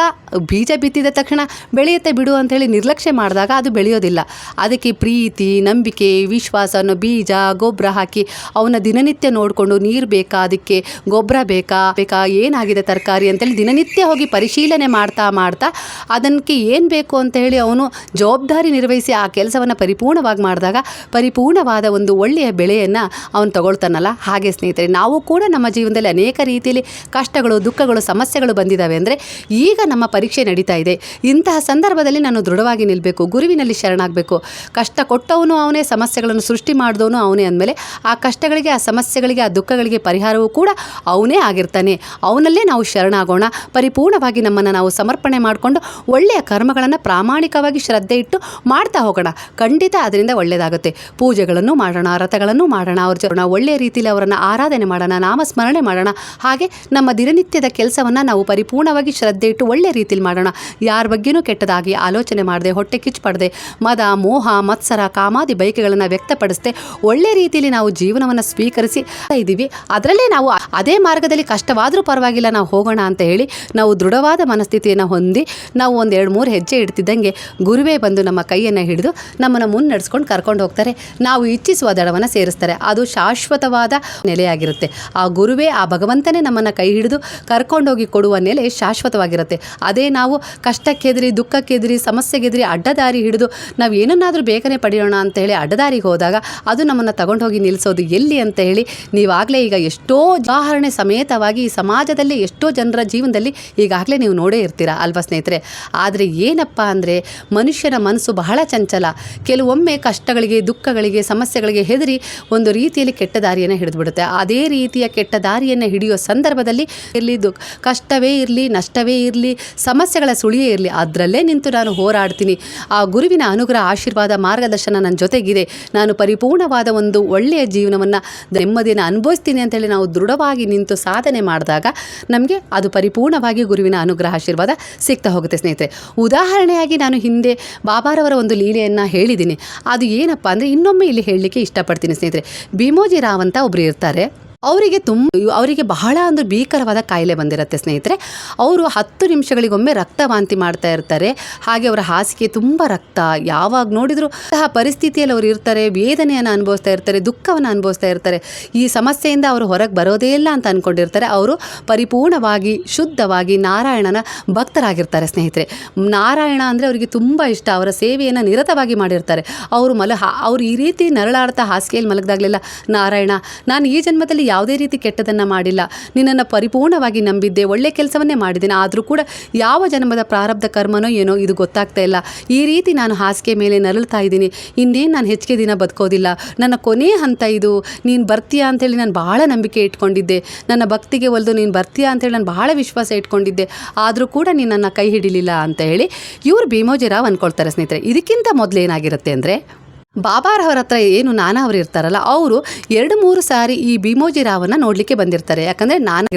ಬೀಜ ಬಿತ್ತಿದ ತಕ್ಷಣ ಬೆಳೆಯುತ್ತೆ ಬಿಡು ಅಂಥೇಳಿ ನಿರ್ಲಕ್ಷ್ಯ ಮಾಡಿದಾಗ ಅದು ಬೆಳೆಯೋದಿಲ್ಲ. ಅದಕ್ಕೆ ಪ್ರೀತಿ, ನಂಬಿಕೆ, ವಿಶ್ವಾಸ ಅನ್ನೋ ಬೀಜ, ಗೊಬ್ಬರ ಹಾಕಿ ಅವನ ದಿನನಿತ್ಯ ನೋಡಿಕೊಂಡು ನೀರು ಬೇಕಾ, ಅದಕ್ಕೆ ಗೊಬ್ಬರ ಬೇಕಾ ಬೇಕಾ, ಏನಾಗಿದೆ ತರಕಾರಿ ಅಂತೇಳಿ ದಿನನಿತ್ಯ ಹೋಗಿ ಪರಿಶೀಲನೆ ಮಾಡ್ತಾ ಮಾಡ್ತಾ ಅದಕ್ಕೆ ಏನು ಬೇಕು ಅಂತ ಹೇಳಿ ಅವನು ಜವಾಬ್ದಾರಿ ನಿರ್ವಹಿಸಿ ಆ ಕೆಲಸವನ್ನು ಪರಿಪೂರ್ಣವಾಗಿ ಮಾಡಿದಾಗ ಪರಿಪೂರ್ಣವಾದ ಒಂದು ಒಳ್ಳೆಯ ಬೆಳೆಯನ್ನು ಅವನು ತಗೊಳ್ತಾನಲ್ಲ. ಹಾಗೆ ಸ್ನೇಹಿತರೆ, ನಾವು ಕೂಡ ನಮ್ಮ ಜೀವನದಲ್ಲಿ ಅನೇಕ ರೀತಿಯಲ್ಲಿ ಕಷ್ಟಗಳು, ದುಃಖಗಳು, ಸಮಸ್ಯೆಗಳು ಬಂದಿದ್ದಾವೆ ಅಂದರೆ ಈಗ ನಮ್ಮ ಪರೀಕ್ಷೆ ನಡೀತಾ ಇದೆ. ಇಂತಹ ಸಂದರ್ಭದಲ್ಲಿ ನಾನು ದೃಢವಾಗಿ ನಿಲ್ಲಬೇಕು ಗುರುವಿನಲ್ಲಿ ಶರಣಾಗಬೇಕು. ಕಷ್ಟ ಕೊಟ್ಟವನು ಅವನೇ, ಸಮಸ್ಯೆಗಳನ್ನು ಸೃಷ್ಟಿ ಮಾಡಿದವನು ಅವನೇ ಅಂದಮೇಲೆ ಆ ಕಷ್ಟಗಳಿಗೆ, ಆ ಸಮಸ್ಯೆಗಳಿಗೆ, ಆ ದುಃಖಗಳಿಗೆ ಪರಿಹಾರವೂ ಕೂಡ ಅವನೇ ಆಗಿರ್ತಾನೆ. ಅವನಲ್ಲೇ ನಾವು ಶರಣಾಗೋಣ. ಪರಿಪೂರ್ಣವಾಗಿ ನಾವು ಸಮರ್ಪಣೆ ಮಾಡಿಕೊಂಡು ಒಳ್ಳೆಯ ಕರ್ಮಗಳನ್ನು ಪ್ರಾಮಾಣಿಕವಾಗಿ ಶ್ರದ್ಧೆ ಇಟ್ಟು ಮಾಡ್ತಾ ಹೋಗೋಣ. ಖಂಡಿತ ಅದರಿಂದ ಒಳ್ಳೆಯದಾಗುತ್ತೆ ಪೂಜೆಗಳನ್ನು ಮಾಡೋಣ, ರಥಗಳನ್ನು ಮಾಡೋಣ, ಅವ್ರ ಜನ ಒಳ್ಳೆಯ ರೀತಿಯಲ್ಲಿ ಅವರನ್ನು ಆರಾಧನೆ ಮಾಡೋಣ, ನಾಮಸ್ಮರಣೆ ಮಾಡೋಣ. ಹಾಗೆ ನಮ್ಮ ದಿನನಿತ್ಯದ ಕೆಲಸವನ್ನು ನಾವು ಪರಿಪೂರ್ಣವಾಗಿ ಶ್ರದ್ಧೆ ಇಟ್ಟು ಒಳ್ಳೆಯ ರೀತಿಯಲ್ಲಿ ಮಾಡೋಣ. ಯಾರ ಬಗ್ಗೆಯೂ ಕೆಟ್ಟದಾಗಿ ಆಲೋಚನೆ ಮಾಡದೆ, ಹೊಟ್ಟೆ ಕಿಚ್ಚು ಪಡದೆ, ಮದ, ಮೋಹ, ಮತ್ಸರ, ಕಾಮಾದಿ ಬಯಕೆಗಳನ್ನು ವ್ಯಕ್ತಪಡಿಸದೆ ಒಳ್ಳೆ ರೀತಿಯಲ್ಲಿ ನಾವು ಜೀವನವನ್ನು ಸ್ವೀಕರಿಸಿ ಇದ್ದೀವಿ. ಅದರಲ್ಲೇ ನಾವು ಅದೇ ಮಾರ್ಗದಲ್ಲಿ ಕಷ್ಟವಾದರೂ ಪರವಾಗಿಲ್ಲ, ನಾವು ಹೋಗೋಣ ಅಂತ ಹೇಳಿ ನಾವು ದೃಢವಾದ ಮನಸ್ಥಿತಿಯನ್ನು ಹೊಂದಿ ನಾವು ಒಂದು ಎರಡು ಮೂರು ಹೆಜ್ಜೆ ಇಡ್ತಿದ್ದಂಗೆ ಗುರುವೇ ಬಂದು ನಮ್ಮ ಕೈಯನ್ನು ಹಿಡಿದು ನಮ್ಮನ್ನು ಮುನ್ನಡೆಸ್ಕೊಂಡು ಕರ್ಕೊಂಡು ಹೋಗ್ತಾರೆ. ನಾವು ಇಚ್ಛಿಸುವ ದಡವನ್ನು ಸೇರಿಸ್ತಾರೆ. ಅದು ಶಾಶ್ವತವಾದ ನೆಲೆಯಾಗಿರುತ್ತೆ. ಆ ಗುರುವೇ ಆ ಭಗವಂತನೇ ನಮ್ಮನ್ನು ಕೈ ಹಿಡಿದು ಕರ್ಕೊಂಡೋಗಿ ಕೊಡುವ ನೆಲೆ ಶಾಶ್ವತವಾಗಿರುತ್ತೆ. ಅದೇ ನಾವು ಕಷ್ಟಕ್ಕೆದ್ರಿ, ದುಃಖಕ್ಕೆದ್ರಿ, ಸಮಸ್ಯೆಗೆದ್ರಿ ಅಡ್ಡದಾರಿ ಹಿಡಿದು ನಾವು ಏನನ್ನಾದರೂ ಬೇಗನೆ ಪಡೆಯೋಣ ಅಂತ ಹೇಳಿ ಅಡ್ಡದಾರಿಗೆ ಹೋದಾಗ ಅದು ನಮ್ಮನ್ನು ತಗೊಂಡೋಗಿ ನಿಲ್ಲಿಸೋದು ಎಲ್ಲಿ ಅಂತ ಹೇಳಿ ನೀವಾಗಲೇ ಈಗ ಎಷ್ಟೋ ಉದಾಹರಣೆ ಸಮೇತವಾಗಿ ಈ ಸಮಾಜದಲ್ಲಿ ಎಷ್ಟೋ ಜನರ ಜೀವನದಲ್ಲಿ ಈಗಾಗಲೇ ನೀವು ನೋಡೇ ಇರ್ತೀರ ಅಲ್ವಾ ಸ್ನೇಹಿತರೆ? ಆದರೆ ಏನಪ್ಪ ಅಂದರೆ ಮನುಷ್ಯನ ಮನಸ್ಸು ಬಹಳ ಚಂಚಲ. ಕೆಲವೊಮ್ಮೆ ಕಷ್ಟಗಳಿಗೆ, ದುಃಖಗಳಿಗೆ, ಸಮಸ್ಯೆಗಳಿಗೆ ಹೆದರಿ ಒಂದು ರೀತಿಯಲ್ಲಿ ಕೆಟ್ಟ ದಾರಿಯನ್ನು ಹಿಡಿದುಬಿಡುತ್ತೆ. ಅದೇ ರೀತಿಯ ಕೆಟ್ಟ ದಾರಿಯನ್ನು ಹಿಡಿಯೋ ಸಂದರ್ಭದಲ್ಲಿ ಇರಲಿ, ದುಃಖ, ಕಷ್ಟವೇ ಇರಲಿ, ನಷ್ಟವೇ ಇರಲಿ, ಸಮಸ್ಯೆಗಳ ಸುಳಿಯೇ ಇರಲಿ, ಅದರಲ್ಲೇ ನಿಂತು ನಾನು ಹೋರಾಡ್ತೀನಿ. ಆ ಗುರುವಿನ ಅನುಗ್ರಹ, ಆಶೀರ್ವಾದ, ಮಾರ್ಗದರ್ಶನ ನನ್ನ ಜೊತೆಗಿದೆ. ನಾನು ಪರಿಪೂರ್ಣವಾದ ಒಂದು ಒಳ್ಳೆಯ ಜೀವನವನ್ನು ನೆಮ್ಮದಿಯನ್ನು ಅನುಭವಿಸ್ತೀನಿ ಅಂತೇಳಿ ನಾವು ದೃಢವಾಗಿ ನಿಂತು ಸಾಧನೆ ಮಾಡಿದಾಗ ನಮಗೆ ಅದು ಪರಿಪೂರ್ಣವಾಗಿ ಗುರುವಿನ ಅನುಗ್ರಹ ಆಶೀರ್ವಾದ ಸಿಗ್ತಾ ಹೋಗುತ್ತೆ, ಸ್ನೇಹಿತರೆ. ಉದಾಹರಣೆಯಾಗಿ ನಾನು ಹಿಂದೆ ಬಾಬಾರವರ ಒಂದು ಲೀಲೆಯನ್ನು ಹೇಳಿದ್ದೀನಿ. ಅದು ಏನಪ್ಪ ಅಂದರೆ ಇನ್ನೊಮ್ಮೆ ಇಲ್ಲಿ ಹೇಳಲಿಕ್ಕೆ ಇಷ್ಟಪಡ್ತೀನಿ, ಸ್ನೇಹಿತರೆ. ಭೀಮೋಜಿ ರಾವ್ ಅಂತ ಒಬ್ಬರು ಇರ್ತಾರೆ. ಅವರಿಗೆ ತುಂಬ, ಅವರಿಗೆ ಬಹಳ ಒಂದು ಭೀಕರವಾದ ಕಾಯಿಲೆ ಬಂದಿರುತ್ತೆ ಸ್ನೇಹಿತರೆ. ಅವರು ಹತ್ತು ನಿಮಿಷಗಳಿಗೊಮ್ಮೆ ರಕ್ತವಾಂತಿ ಮಾಡ್ತಾ ಇರ್ತಾರೆ. ಹಾಗೆ ಅವರ ಹಾಸಿಗೆ ತುಂಬ ರಕ್ತ. ಯಾವಾಗ ನೋಡಿದರೂ ಸಹ ಪರಿಸ್ಥಿತಿಯಲ್ಲಿ ಅವರು ಇರ್ತಾರೆ, ವೇದನೆಯನ್ನು ಅನುಭವಿಸ್ತಾ ಇರ್ತಾರೆ, ದುಃಖವನ್ನು ಅನುಭವಿಸ್ತಾ ಇರ್ತಾರೆ. ಈ ಸಮಸ್ಯೆಯಿಂದ ಅವರು ಹೊರಗೆ ಬರೋದೇ ಇಲ್ಲ ಅಂತ ಅಂದ್ಕೊಂಡಿರ್ತಾರೆ ಅವರು ಪರಿಪೂರ್ಣವಾಗಿ, ಶುದ್ಧವಾಗಿ ನಾರಾಯಣನ ಭಕ್ತರಾಗಿರ್ತಾರೆ ಸ್ನೇಹಿತರೆ. ನಾರಾಯಣ ಅಂದರೆ ಅವರಿಗೆ ತುಂಬ ಇಷ್ಟ. ಅವರ ಸೇವೆಯನ್ನು ನಿರತವಾಗಿ ಮಾಡಿರ್ತಾರೆ. ಅವರು ಮಲ ಅವರು ಈ ರೀತಿ ನರಳಾಡ್ತಾ ಹಾಸಿಗೆಯಲ್ಲಿ ಮಲಗದಾಗಲಿಲ್ಲ. ನಾರಾಯಣ, ನಾನು ಈ ಜನ್ಮದಲ್ಲಿ ಯಾವುದೇ ರೀತಿ ಕೆಟ್ಟದನ್ನು ಮಾಡಿಲ್ಲ. ನಿನ್ನನ್ನು ಪರಿಪೂರ್ಣವಾಗಿ ನಂಬಿದ್ದೆ, ಒಳ್ಳೆ ಕೆಲಸವನ್ನೇ ಮಾಡಿದ್ದೇನೆ. ಆದರೂ ಕೂಡ ಯಾವ ಜನ್ಮದ ಪ್ರಾರಬ್ಧ ಕರ್ಮನೋ ಏನೋ ಇದು ಗೊತ್ತಾಗ್ತಾ ಇಲ್ಲ. ಈ ರೀತಿ ನಾನು ಹಾಸಿಗೆ ಮೇಲೆ ನರಳ್ತಾ ಇದ್ದೀನಿ. ಇನ್ನೇನು ನಾನು ಹೆಚ್ಚಿಗೆ ದಿನ ಬದುಕೋದಿಲ್ಲ. ನನ್ನ ಕೊನೆಯ ಹಂತ ಇದು. ನೀನು ಬರ್ತೀಯಾ ಅಂತೇಳಿ ನಾನು ಬಹಳ ನಂಬಿಕೆ ಇಟ್ಕೊಂಡಿದ್ದೆ. ನನ್ನ ಭಕ್ತಿಗೆ ಒಲ್ದು ನೀನು ಬರ್ತೀಯಾ ಅಂತೇಳಿ ನಾನು ಭಾಳ ವಿಶ್ವಾಸ ಇಟ್ಕೊಂಡಿದ್ದೆ. ಆದರೂ ಕೂಡ ನೀನು ಕೈ ಹಿಡಿಲಿಲ್ಲ ಅಂತ ಹೇಳಿ ಇವರು ಭೀಮೋಜಿರಾವ್ ಅಂದ್ಕೊಳ್ತಾರೆ ಸ್ನೇಹಿತರೆ. ಇದಕ್ಕಿಂತ ಮೊದಲು ಏನಾಗಿರುತ್ತೆ ಅಂದರೆ ಬಾಬಾರವರ ಹತ್ರ ಏನು ನಾನಾ ಅವರು ಇರ್ತಾರಲ್ಲ, ಅವರು ಎರಡು ಮೂರು ಸಾರಿ ಈ ಭೀಮೋಜಿರಾವನ್ನ ನೋಡಲಿಕ್ಕೆ ಬಂದಿರ್ತಾರೆ. ಯಾಕಂದರೆ ನಾನು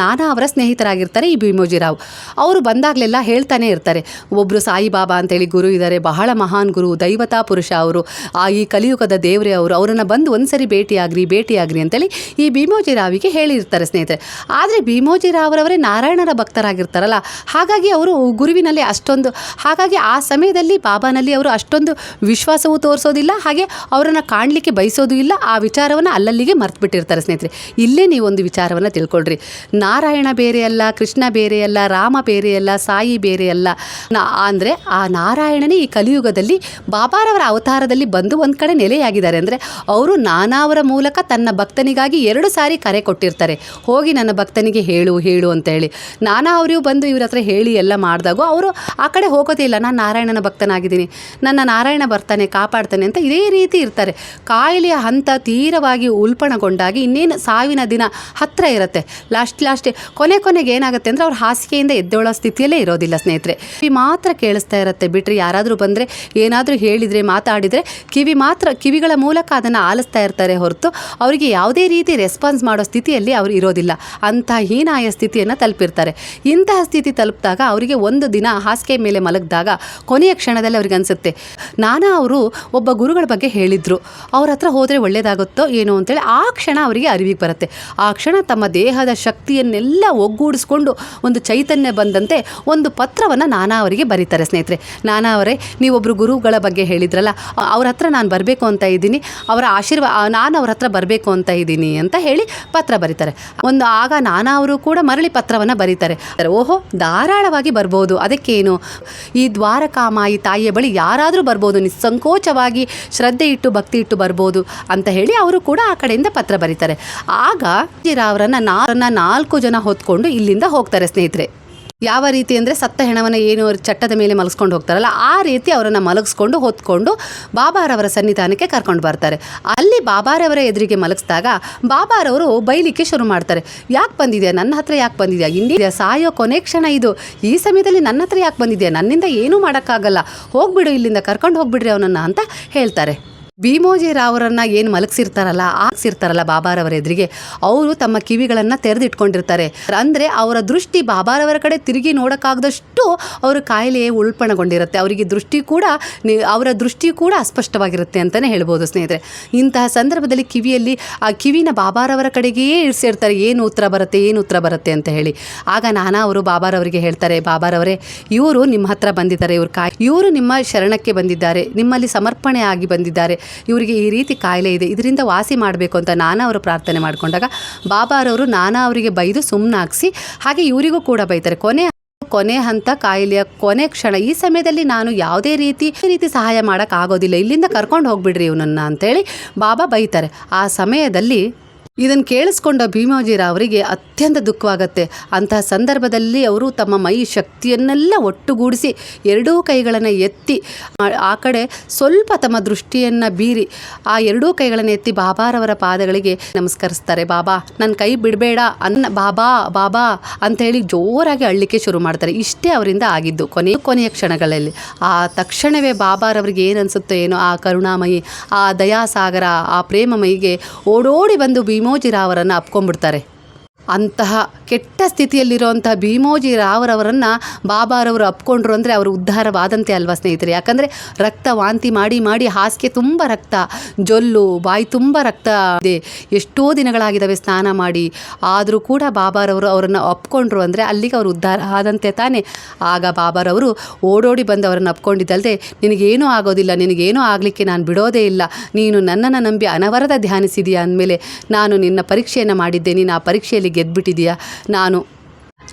ನಾನಾ ಅವರ ಸ್ನೇಹಿತರಾಗಿರ್ತಾರೆ ಈ ಭೀಮೋಜಿರಾವ್ ಅವರು ಬಂದಾಗಲೆಲ್ಲ ಹೇಳ್ತಾನೆ ಇರ್ತಾರೆ ಒಬ್ಬರು ಸಾಯಿಬಾಬಾ ಅಂತೇಳಿ ಗುರು ಇದ್ದಾರೆ ಬಹಳ ಮಹಾನ್ ಗುರು, ದೈವತಾ ಪುರುಷ ಅವರು. ಆ ಈ ಕಲಿಯುಗದ ದೇವರೇ ಅವರು. ಅವರನ್ನು ಬಂದು ಒಂದು ಸರಿ ಭೇಟಿಯಾಗ್ರಿ ಭೇಟಿಯಾಗ್ರಿ ಅಂತೇಳಿ ಈ ಭೀಮೋಜಿರಾವಿಗೆ ಹೇಳಿರ್ತಾರೆ ಸ್ನೇಹಿತರೆ. ಆದರೆ ಭೀಮೋಜಿರಾವ್ರವರೇ ನಾರಾಯಣರ ಭಕ್ತರಾಗಿರ್ತಾರಲ್ಲ, ಹಾಗಾಗಿ ಅವರು ಗುರುವಿನಲ್ಲಿ ಅಷ್ಟೊಂದು, ಹಾಗಾಗಿ ಆ ಸಮಯದಲ್ಲಿ ಬಾಬಾನಲ್ಲಿ ಅವರು ಅಷ್ಟೊಂದು ವಿಶ್ವಾಸವೂ ತೋರಿಸೋದಿಲ್ಲ. ಹಾಗೆ ಅವರನ್ನು ಕಾಣಲಿಕ್ಕೆ ಬಯಸೋದು ಇಲ್ಲ, ಆ ವಿಚಾರವನ್ನು ಅಲ್ಲಲ್ಲಿಗೆ ಮರ್ತು ಬಿಟ್ಟಿರ್ತಾರೆ ಸ್ನೇಹಿತರೆ. ಇಲ್ಲೇ ನೀವು ಒಂದು ವಿಚಾರವನ್ನು ತಿಳ್ಕೊಳ್ರಿ. ನಾರಾಯಣ ಬೇರೆ ಅಲ್ಲ, ಕೃಷ್ಣ ಬೇರೆ ಅಲ್ಲ, ರಾಮ ಬೇರೆ ಅಲ್ಲ, ಸಾಯಿ ಬೇರೆ ಅಲ್ಲ. ಅಂದರೆ ಆ ನಾರಾಯಣನೇ ಈ ಕಲಿಯುಗದಲ್ಲಿ ಬಾಬಾರವರ ಅವತಾರದಲ್ಲಿ ಬಂದು ಒಂದು ಕಡೆ ನೆಲೆಯಾಗಿದ್ದಾರೆ. ಅಂದರೆ ಅವರು ನಾನಾವರ ಮೂಲಕ ತನ್ನ ಭಕ್ತನಿಗಾಗಿ ಎರಡು ಸಾರಿ ಕರೆ ಕೊಟ್ಟಿರ್ತಾರೆ. ಹೋಗಿ ನನ್ನ ಭಕ್ತನಿಗೆ ಹೇಳು ಹೇಳು ಅಂತ ಹೇಳಿ ನಾನಾ ಅವರಿಗೂ ಬಂದು ಇವ್ರ ಹತ್ರ ಹೇಳಿ ಎಲ್ಲ ಮಾಡಿದಾಗೂ ಅವರು ಆ ಕಡೆ ಹೋಗೋದೇ ಇಲ್ಲ. ನಾನು ನಾರಾಯಣನ ಭಕ್ತನಾಗಿದ್ದೀನಿ. ನನ್ನ ನಾರಾಯಣ ಬರ್ತಾನೆ, ಕಾಪಾಡ್ತಾನೆ ಅಂತ ಇದೇ ರೀತಿ ಇರ್ತಾರೆ. ಕಾಯಿಲೆಯ ಹಂತ ತೀರವಾಗಿ ಉಲ್ಪಣಗೊಂಡಾಗಿ ಇನ್ನೇನು ಸಾವಿನ ದಿನ ಹತ್ತಿರ ಇರುತ್ತೆ. ಲಾಸ್ಟ್ ಲಾಸ್ಟ್ ಕೊನೆ ಕೊನೆಗೆ ಏನಾಗುತ್ತೆ ಅಂದರೆ ಅವ್ರು ಹಾಸಿಗೆಯಿಂದ ಎದ್ದೇಳೋ ಸ್ಥಿತಿಯಲ್ಲೇ ಇರೋದಿಲ್ಲ ಸ್ನೇಹಿತರೆ. ಕಿವಿ ಮಾತ್ರ ಕೇಳಿಸ್ತಾ ಇರುತ್ತೆ ಬಿಟ್ಟರೆ ಯಾರಾದರೂ ಬಂದರೆ ಏನಾದರೂ ಹೇಳಿದರೆ ಮಾತಾಡಿದರೆ ಕಿವಿ ಮಾತ್ರ ಕಿವಿಗಳ ಮೂಲಕ ಅದನ್ನು ಆಲಿಸ್ತಾ ಇರ್ತಾರೆ ಹೊರತು ಅವರಿಗೆ ಯಾವುದೇ ರೀತಿ ರೆಸ್ಪಾನ್ಸ್ ಮಾಡೋ ಸ್ಥಿತಿಯಲ್ಲಿ ಅವರು ಇರೋದಿಲ್ಲ. ಅಂತಹ ಹೀನಾಯ ಸ್ಥಿತಿಯನ್ನು ತಲುಪಿರ್ತಾರೆ. ಇಂತಹ ಸ್ಥಿತಿ ತಲುಪಿದಾಗ ಅವರಿಗೆ ಒಂದು ದಿನ ಹಾಸಿಗೆ ಮೇಲೆ ಮಲಗಿದಾಗ ಕೊನೆಯ ಕ್ಷಣದಲ್ಲಿ ಅವ್ರಿಗೆ ಅನಿಸುತ್ತೆ, ನಾನಾ ಅವರು ಒಬ್ಬ ಗುರುಗಳ ಬಗ್ಗೆ ಹೇಳಿದರು. ಅವ್ರ ಹತ್ರ ಹೋದರೆ ಒಳ್ಳೆಯದಾಗುತ್ತೋ ಏನೋ ಅಂತೇಳಿ ಆ ಕ್ಷಣ ಅವರಿಗೆ ಅರಿವಿಗೆ ಬರುತ್ತೆ. ಆ ಕ್ಷಣ ತಮ್ಮ ದೇಹದ ಶಕ್ತಿಯನ್ನೆಲ್ಲ ಒಗ್ಗೂಡಿಸ್ಕೊಂಡು ಒಂದು ಚೈತನ್ಯ ಬಂದಂತೆ ಒಂದು ಪತ್ರವನ್ನು ನಾನಾ ಅವರಿಗೆ ಬರೀತಾರೆ ಸ್ನೇಹಿತರೆ. ನಾನಾ ಅವರೇ ನೀವೊಬ್ಬರು ಗುರುಗಳ ಬಗ್ಗೆ ಹೇಳಿದ್ರಲ್ಲ, ಅವ್ರ ಹತ್ರ ನಾನು ಬರಬೇಕು ಅಂತ ಇದ್ದೀನಿ, ಅವರ ಆಶೀರ್ವಾ, ನಾನು ಅವ್ರ ಹತ್ರ ಬರಬೇಕು ಅಂತ ಇದ್ದೀನಿ ಅಂತ ಹೇಳಿ ಪತ್ರ ಬರೀತಾರೆ. ಒಂದು ಆಗ ನಾನಾ ಅವರು ಕೂಡ ಮರಳಿ ಪತ್ರವನ್ನು ಬರೀತಾರೆ. ಓಹೋ, ಧಾರಾಳವಾಗಿ ಬರ್ಬೋದು. ಅದಕ್ಕೇನು? ಈ ದ್ವಾರಕಾಮಾಯಿ ತಾಯಿಯ ಬಳಿ ಯಾರಾದರೂ ಬರ್ಬೋದು. ನಿಸ್ಸಂಕೋಚವಾಗಿ ಶ್ರದ್ಧೆ ಇಟ್ಟು, ಭಕ್ತಿ ಇಟ್ಟು ಬರ್ಬೋದು ಅಂತ ಹೇಳಿ ಅವರು ಕೂಡ ಆ ಕಡೆಯಿಂದ ಪತ್ರ ಬರೀತಾರೆ. ಆಗ ಅವರನ್ನು ನಾರನ್ನ ನಾಲ್ಕು ಜನ ಹೊತ್ಕೊಂಡು ಇಲ್ಲಿಂದ ಹೋಗ್ತಾರೆ ಸ್ನೇಹಿತರೆ. ಯಾವ ರೀತಿ ಅಂದರೆ ಸತ್ತ ಹೆಣವನ್ನು ಏನು ಚಟ್ಟದ ಮೇಲೆ ಮಲಗಿಸ್ಕೊಂಡು ಹೋಗ್ತಾರಲ್ಲ, ಆ ರೀತಿ ಅವರನ್ನು ಮಲಗಿಸ್ಕೊಂಡು ಹೊತ್ಕೊಂಡು ಬಾಬಾರವರ ಸನ್ನಿಧಾನಕ್ಕೆ ಕರ್ಕೊಂಡು ಬರ್ತಾರೆ. ಅಲ್ಲಿ ಬಾಬಾರವರ ಎದುರಿಗೆ ಮಲಗಿಸಿದಾಗ ಬಾಬಾರವರು ಬೈಲಿಕ್ಕೆ ಶುರು ಮಾಡ್ತಾರೆ. ಯಾಕೆ ಬಂದಿದೆಯಾ? ನನ್ನ ಹತ್ರ ಯಾಕೆ ಬಂದಿದೆಯಾ? ಇಂಡಿಯಾ ಸಾಯೋ ಕೊನೆ ಕ್ಷಣ ಇದು. ಈ ಸಮಯದಲ್ಲಿ ನನ್ನ ಹತ್ರ ಯಾಕೆ ಬಂದಿದೆಯಾ? ನನ್ನಿಂದ ಏನೂ ಮಾಡೋಕ್ಕಾಗಲ್ಲ. ಹೋಗ್ಬಿಡು ಇಲ್ಲಿಂದ, ಕರ್ಕೊಂಡು ಹೋಗ್ಬಿಡ್ರಿ ಅವನನ್ನು ಅಂತ ಹೇಳ್ತಾರೆ. ಭೀಮೋಜಿರಾವರನ್ನ ಏನು ಮಲಗಿಸಿರ್ತಾರಲ್ಲ ಹಾಕ್ಸಿರ್ತಾರಲ್ಲ ಬಾಬಾರವರ ಎದುರಿಗೆ, ಅವರು ತಮ್ಮ ಕಿವಿಗಳನ್ನು ತೆರೆದಿಟ್ಕೊಂಡಿರ್ತಾರೆ. ಅಂದರೆ ಅವರ ದೃಷ್ಟಿ ಬಾಬಾರವರ ಕಡೆ ತಿರುಗಿ ನೋಡೋಕ್ಕಾಗದಷ್ಟು ಅವರ ಕಾಯಿಲೆ ಉಳ್ಪಣಗೊಂಡಿರುತ್ತೆ ಅವರಿಗೆ ದೃಷ್ಟಿ ಕೂಡ ಅವರ ದೃಷ್ಟಿ ಕೂಡ ಅಸ್ಪಷ್ಟವಾಗಿರುತ್ತೆ ಅಂತಲೇ ಹೇಳ್ಬೋದು ಸ್ನೇಹಿತರೆ. ಇಂತಹ ಸಂದರ್ಭದಲ್ಲಿ ಕಿವಿಯಲ್ಲಿ, ಆ ಕಿವಿನ ಬಾಬಾರವರ ಕಡೆಗೆಯೇ ಇರಿಸಿರ್ತಾರೆ ಏನು ಉತ್ತರ ಬರುತ್ತೆ, ಏನು ಉತ್ತರ ಬರುತ್ತೆ? ಅಂತ ಹೇಳಿ. ಆಗ ನಾನಾ ಅವರು ಬಾಬಾರವರಿಗೆ ಹೇಳ್ತಾರೆ, ಬಾಬಾರವರೇ, ಇವರು ನಿಮ್ಮ ಹತ್ರ ಬಂದಿದ್ದಾರೆ, ಇವರು ಕಾಯಿ, ಇವರು ನಿಮ್ಮ ಶರಣಕ್ಕೆ ಬಂದಿದ್ದಾರೆ, ನಿಮ್ಮಲ್ಲಿ ಸಮರ್ಪಣೆ ಆಗಿ ಬಂದಿದ್ದಾರೆ. ಇವರಿಗೆ ಈ ರೀತಿ ಕಾಯಿಲೆ ಇದೆ, ಇದರಿಂದ ವಾಸಿ ಮಾಡಬೇಕು ಅಂತ ನಾನಾ ಅವರು ಪ್ರಾರ್ಥನೆ ಮಾಡಿಕೊಂಡಾಗ ಬಾಬಾರವರು ನಾನಾ ಅವರಿಗೆ ಬೈದು ಸುಮ್ಮನಾಗಿಸಿ ಹಾಗೆ ಇವರಿಗೂ ಕೂಡ ಬೈತಾರೆ. ಕೊನೆ ಕೊನೆ ಹಂತ ಕಾಯಿಲೆಯ ಕೊನೆ ಕ್ಷಣ, ಈ ಸಮಯದಲ್ಲಿ ನಾನು ಯಾವುದೇ ರೀತಿ ರೀತಿ ಸಹಾಯ ಮಾಡೋಕ್ಕಾಗೋದಿಲ್ಲ ಇಲ್ಲಿಂದ ಕರ್ಕೊಂಡು ಹೋಗ್ಬಿಡ್ರಿ ಇವನನ್ನು ಅಂತೇಳಿ ಬಾಬಾ ಬೈತಾರೆ. ಆ ಸಮಯದಲ್ಲಿ ಇದನ್ನು ಕೇಳಿಸ್ಕೊಂಡ ಭೀಮಾಜಿರ ಅವರಿಗೆ ಅತ್ಯಂತ ದುಃಖವಾಗತ್ತೆ. ಅಂತಹ ಸಂದರ್ಭದಲ್ಲಿ ಅವರು ತಮ್ಮ ಮೈ ಶಕ್ತಿಯನ್ನೆಲ್ಲ ಒಟ್ಟುಗೂಡಿಸಿ ಎರಡೂ ಕೈಗಳನ್ನು ಎತ್ತಿ, ಆ- ಕಡೆ ಸ್ವಲ್ಪ ತಮ್ಮ ದೃಷ್ಟಿಯನ್ನು ಬೀರಿ, ಆ ಎರಡೂ ಕೈಗಳನ್ನು ಎತ್ತಿ ಬಾಬಾರವರ ಪಾದಗಳಿಗೆ ನಮಸ್ಕರಿಸ್ತಾರೆ. ಬಾಬಾ ನನ್ನ ಕೈ ಬಿಡಬೇಡ, ಅನ್ನ ಬಾಬಾ ಬಾಬಾ ಅಂತ ಹೇಳಿ ಜೋರಾಗಿ ಅಳ್ಳಿಕೆ ಶುರು ಮಾಡ್ತಾರೆ. ಇಷ್ಟೇ ಅವರಿಂದ ಆಗಿದ್ದು ಕೊನೆಯ ಕೊನೆಯ ಕ್ಷಣಗಳಲ್ಲಿ. ಆ ತಕ್ಷಣವೇ ಬಾಬಾರವರಿಗೆ ಏನು ಅನಿಸುತ್ತೋ ಏನೋ, ಆ ಕರುಣಾಮಯಿ, ಆ ದಯಾಸಾಗರ, ಆ ಪ್ರೇಮಮಯಿಗೆ ಓಡೋಡಿ ಬಂದು ಭೀಮೋಜಿರಾವರನ್ನು ಅಪ್ಕೊಂಡ್ಬಿಡ್ತಾರೆ. ಅಂತಹ ಕೆಟ್ಟ ಸ್ಥಿತಿಯಲ್ಲಿರುವಂತಹ ಭೀಮೋಜಿ ರಾವರವರನ್ನು ಬಾಬಾರವರು ಅಪ್ಕೊಂಡ್ರು ಅಂದರೆ ಅವರು ಉದ್ಧಾರವಾದಂತೆ ಅಲ್ವಾ ಸ್ನೇಹಿತರೆ? ಯಾಕಂದರೆ ರಕ್ತ ವಾಂತಿ ಮಾಡಿ ಮಾಡಿ ಹಾಸಿಗೆ ತುಂಬ ರಕ್ತ, ಜೊಲ್ಲು, ಬಾಯಿ ತುಂಬ ರಕ್ತ ಇದೆ. ಎಷ್ಟೋ ದಿನಗಳಾಗಿದ್ದಾವೆ ಸ್ನಾನ ಮಾಡಿ. ಆದರೂ ಕೂಡ ಬಾಬಾರವರು ಅವರನ್ನು ಅಪ್ಕೊಂಡ್ರು ಅಂದರೆ ಅಲ್ಲಿಗೆ ಅವರು ಉದ್ಧಾರ ಆದಂತೆ ತಾನೇ. ಆಗ ಬಾಬಾರವರು ಓಡೋಡಿ ಬಂದು ಅವರನ್ನು ಅಪ್ಕೊಂಡಿದ್ದಲ್ಲದೆ ನಿನಗೇನೂ ಆಗೋದಿಲ್ಲ, ನಿನಗೇನೂ ಆಗಲಿಕ್ಕೆ ನಾನು ಬಿಡೋದೇ ಇಲ್ಲ. ನೀನು ನನ್ನನ್ನು ನಂಬಿ ಅನವರದ ಧ್ಯಾನಿಸಿದೆಯಾ ಅಂದಮೇಲೆ ನಾನು ನಿನ್ನ ಪರೀಕ್ಷೆಯನ್ನು ಮಾಡಿದ್ದೆ ನೀನು ಆ ಪರೀಕ್ಷೆಯಲ್ಲಿ ಗೆದ್ದುಬಿಟ್ಟಿದೀಯ ನಾನು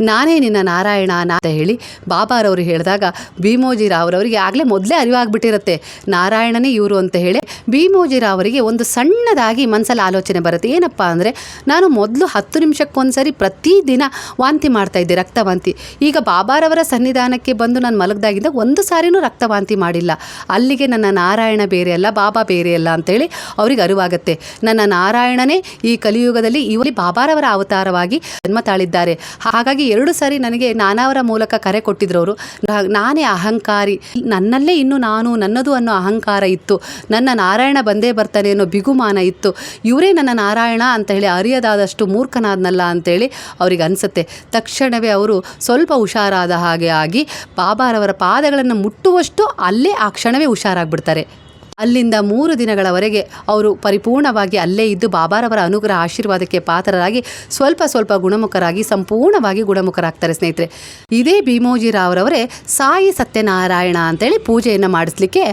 ನಾನೇ ನಿನ್ನ ನಾರಾಯಣ ಅಂತ ಹೇಳಿ ಬಾಬಾರವರು ಹೇಳಿದಾಗ ಭೀಮೋಜಿರಾವ್ರವರಿಗೆ ಆಗಲೇ ಮೊದಲೇ ಅರಿವಾಗ್ಬಿಟ್ಟಿರುತ್ತೆ. ನಾರಾಯಣನೇ ಇವರು ಅಂತ ಹೇಳಿ ಭೀಮೋಜಿರಾವರಿಗೆ ಒಂದು ಸಣ್ಣದಾಗಿ ಮನಸ್ಸಲ್ಲಿ ಆಲೋಚನೆ ಬರುತ್ತೆ. ಏನಪ್ಪ ಅಂದರೆ ನಾನು ಮೊದಲು ಹತ್ತು ನಿಮಿಷಕ್ಕೊಂದ್ಸರಿ ಪ್ರತಿದಿನ ವಾಂತಿ ಮಾಡ್ತಾ ಇದ್ದೆ ರಕ್ತವಾಂತಿ. ಈಗ ಬಾಬಾರವರ ಸನ್ನಿಧಾನಕ್ಕೆ ಬಂದು ನಾನು ಮಲಗ್ದಾಗಿದ್ದ ಒಂದು ಸಾರಿನೂ ರಕ್ತವಾಂತಿ ಮಾಡಿಲ್ಲ. ಅಲ್ಲಿಗೆ ನನ್ನ ನಾರಾಯಣ ಬೇರೆ ಅಲ್ಲ, ಬಾಬಾ ಬೇರೆ ಅಲ್ಲ ಅಂತೇಳಿ ಅವ್ರಿಗೆ ಅರಿವಾಗುತ್ತೆ. ನನ್ನ ನಾರಾಯಣನೇ ಈ ಕಲಿಯುಗದಲ್ಲಿ ಇವರಿ ಬಾಬಾರವರ ಅವತಾರವಾಗಿ ಜನ್ಮ ತಾಳಿದ್ದಾರೆ ಹಾಗಾಗಿ ಎರಡು ಸಾರಿ ನನಗೆ ನಾನಾವರ ಮೂಲಕ ಕರೆ ಕೊಟ್ಟಿದ್ರು ಅವರು. ನಾನೇ ಅಹಂಕಾರಿ. ನನ್ನಲ್ಲೇ ಇನ್ನು ನಾನು ನನ್ನದು ಅನ್ನೋ ಅಹಂಕಾರ ಇತ್ತು. ನನ್ನ ನಾರಾಯಣ ಬಂದೇ ಬರ್ತಾನೆ ಅನ್ನೋ ಬಿಗುಮಾನ ಇತ್ತು. ಇವರೇ ನನ್ನ ನಾರಾಯಣ ಅಂತ ಹೇಳಿ ಅರಿಯದಾದಷ್ಟು ಮೂರ್ಖನಾದ್ನಲ್ಲ ಅಂತೇಳಿ ಅವ್ರಿಗೆ ಅನಿಸುತ್ತೆ. ತಕ್ಷಣವೇ ಅವರು ಸ್ವಲ್ಪ ಹುಷಾರಾದ ಹಾಗೆ ಆಗಿ, ಬಾಬಾರವರ ಪಾದಗಳನ್ನು ಮುಟ್ಟುವಷ್ಟು ಅಲ್ಲೇ ಆ ಕ್ಷಣವೇ ಹುಷಾರಾಗ್ಬಿಡ್ತಾರೆ. ಅಲ್ಲಿಂದ ಮೂರು ದಿನಗಳವರೆಗೆ ಅವರು ಪರಿಪೂರ್ಣವಾಗಿ ಅಲ್ಲೇ ಇದ್ದು ಬಾಬಾರವರ ಅನುಗ್ರಹ ಆಶೀರ್ವಾದಕ್ಕೆ ಪಾತ್ರರಾಗಿ ಸ್ವಲ್ಪ ಸ್ವಲ್ಪ ಗುಣಮುಖರಾಗಿ ಸಂಪೂರ್ಣವಾಗಿ ಗುಣಮುಖರಾಗ್ತಾರೆ ಸ್ನೇಹಿತರೆ. ಇದೇ ಭೀಮೋಜಿರಾವ್ರವರೇ ಸಾಯಿ ಸತ್ಯನಾರಾಯಣ ಅಂತೇಳಿ ಪೂಜೆಯನ್ನು ಮಾಡಿಸ್ಲಿಕ್ಕೆ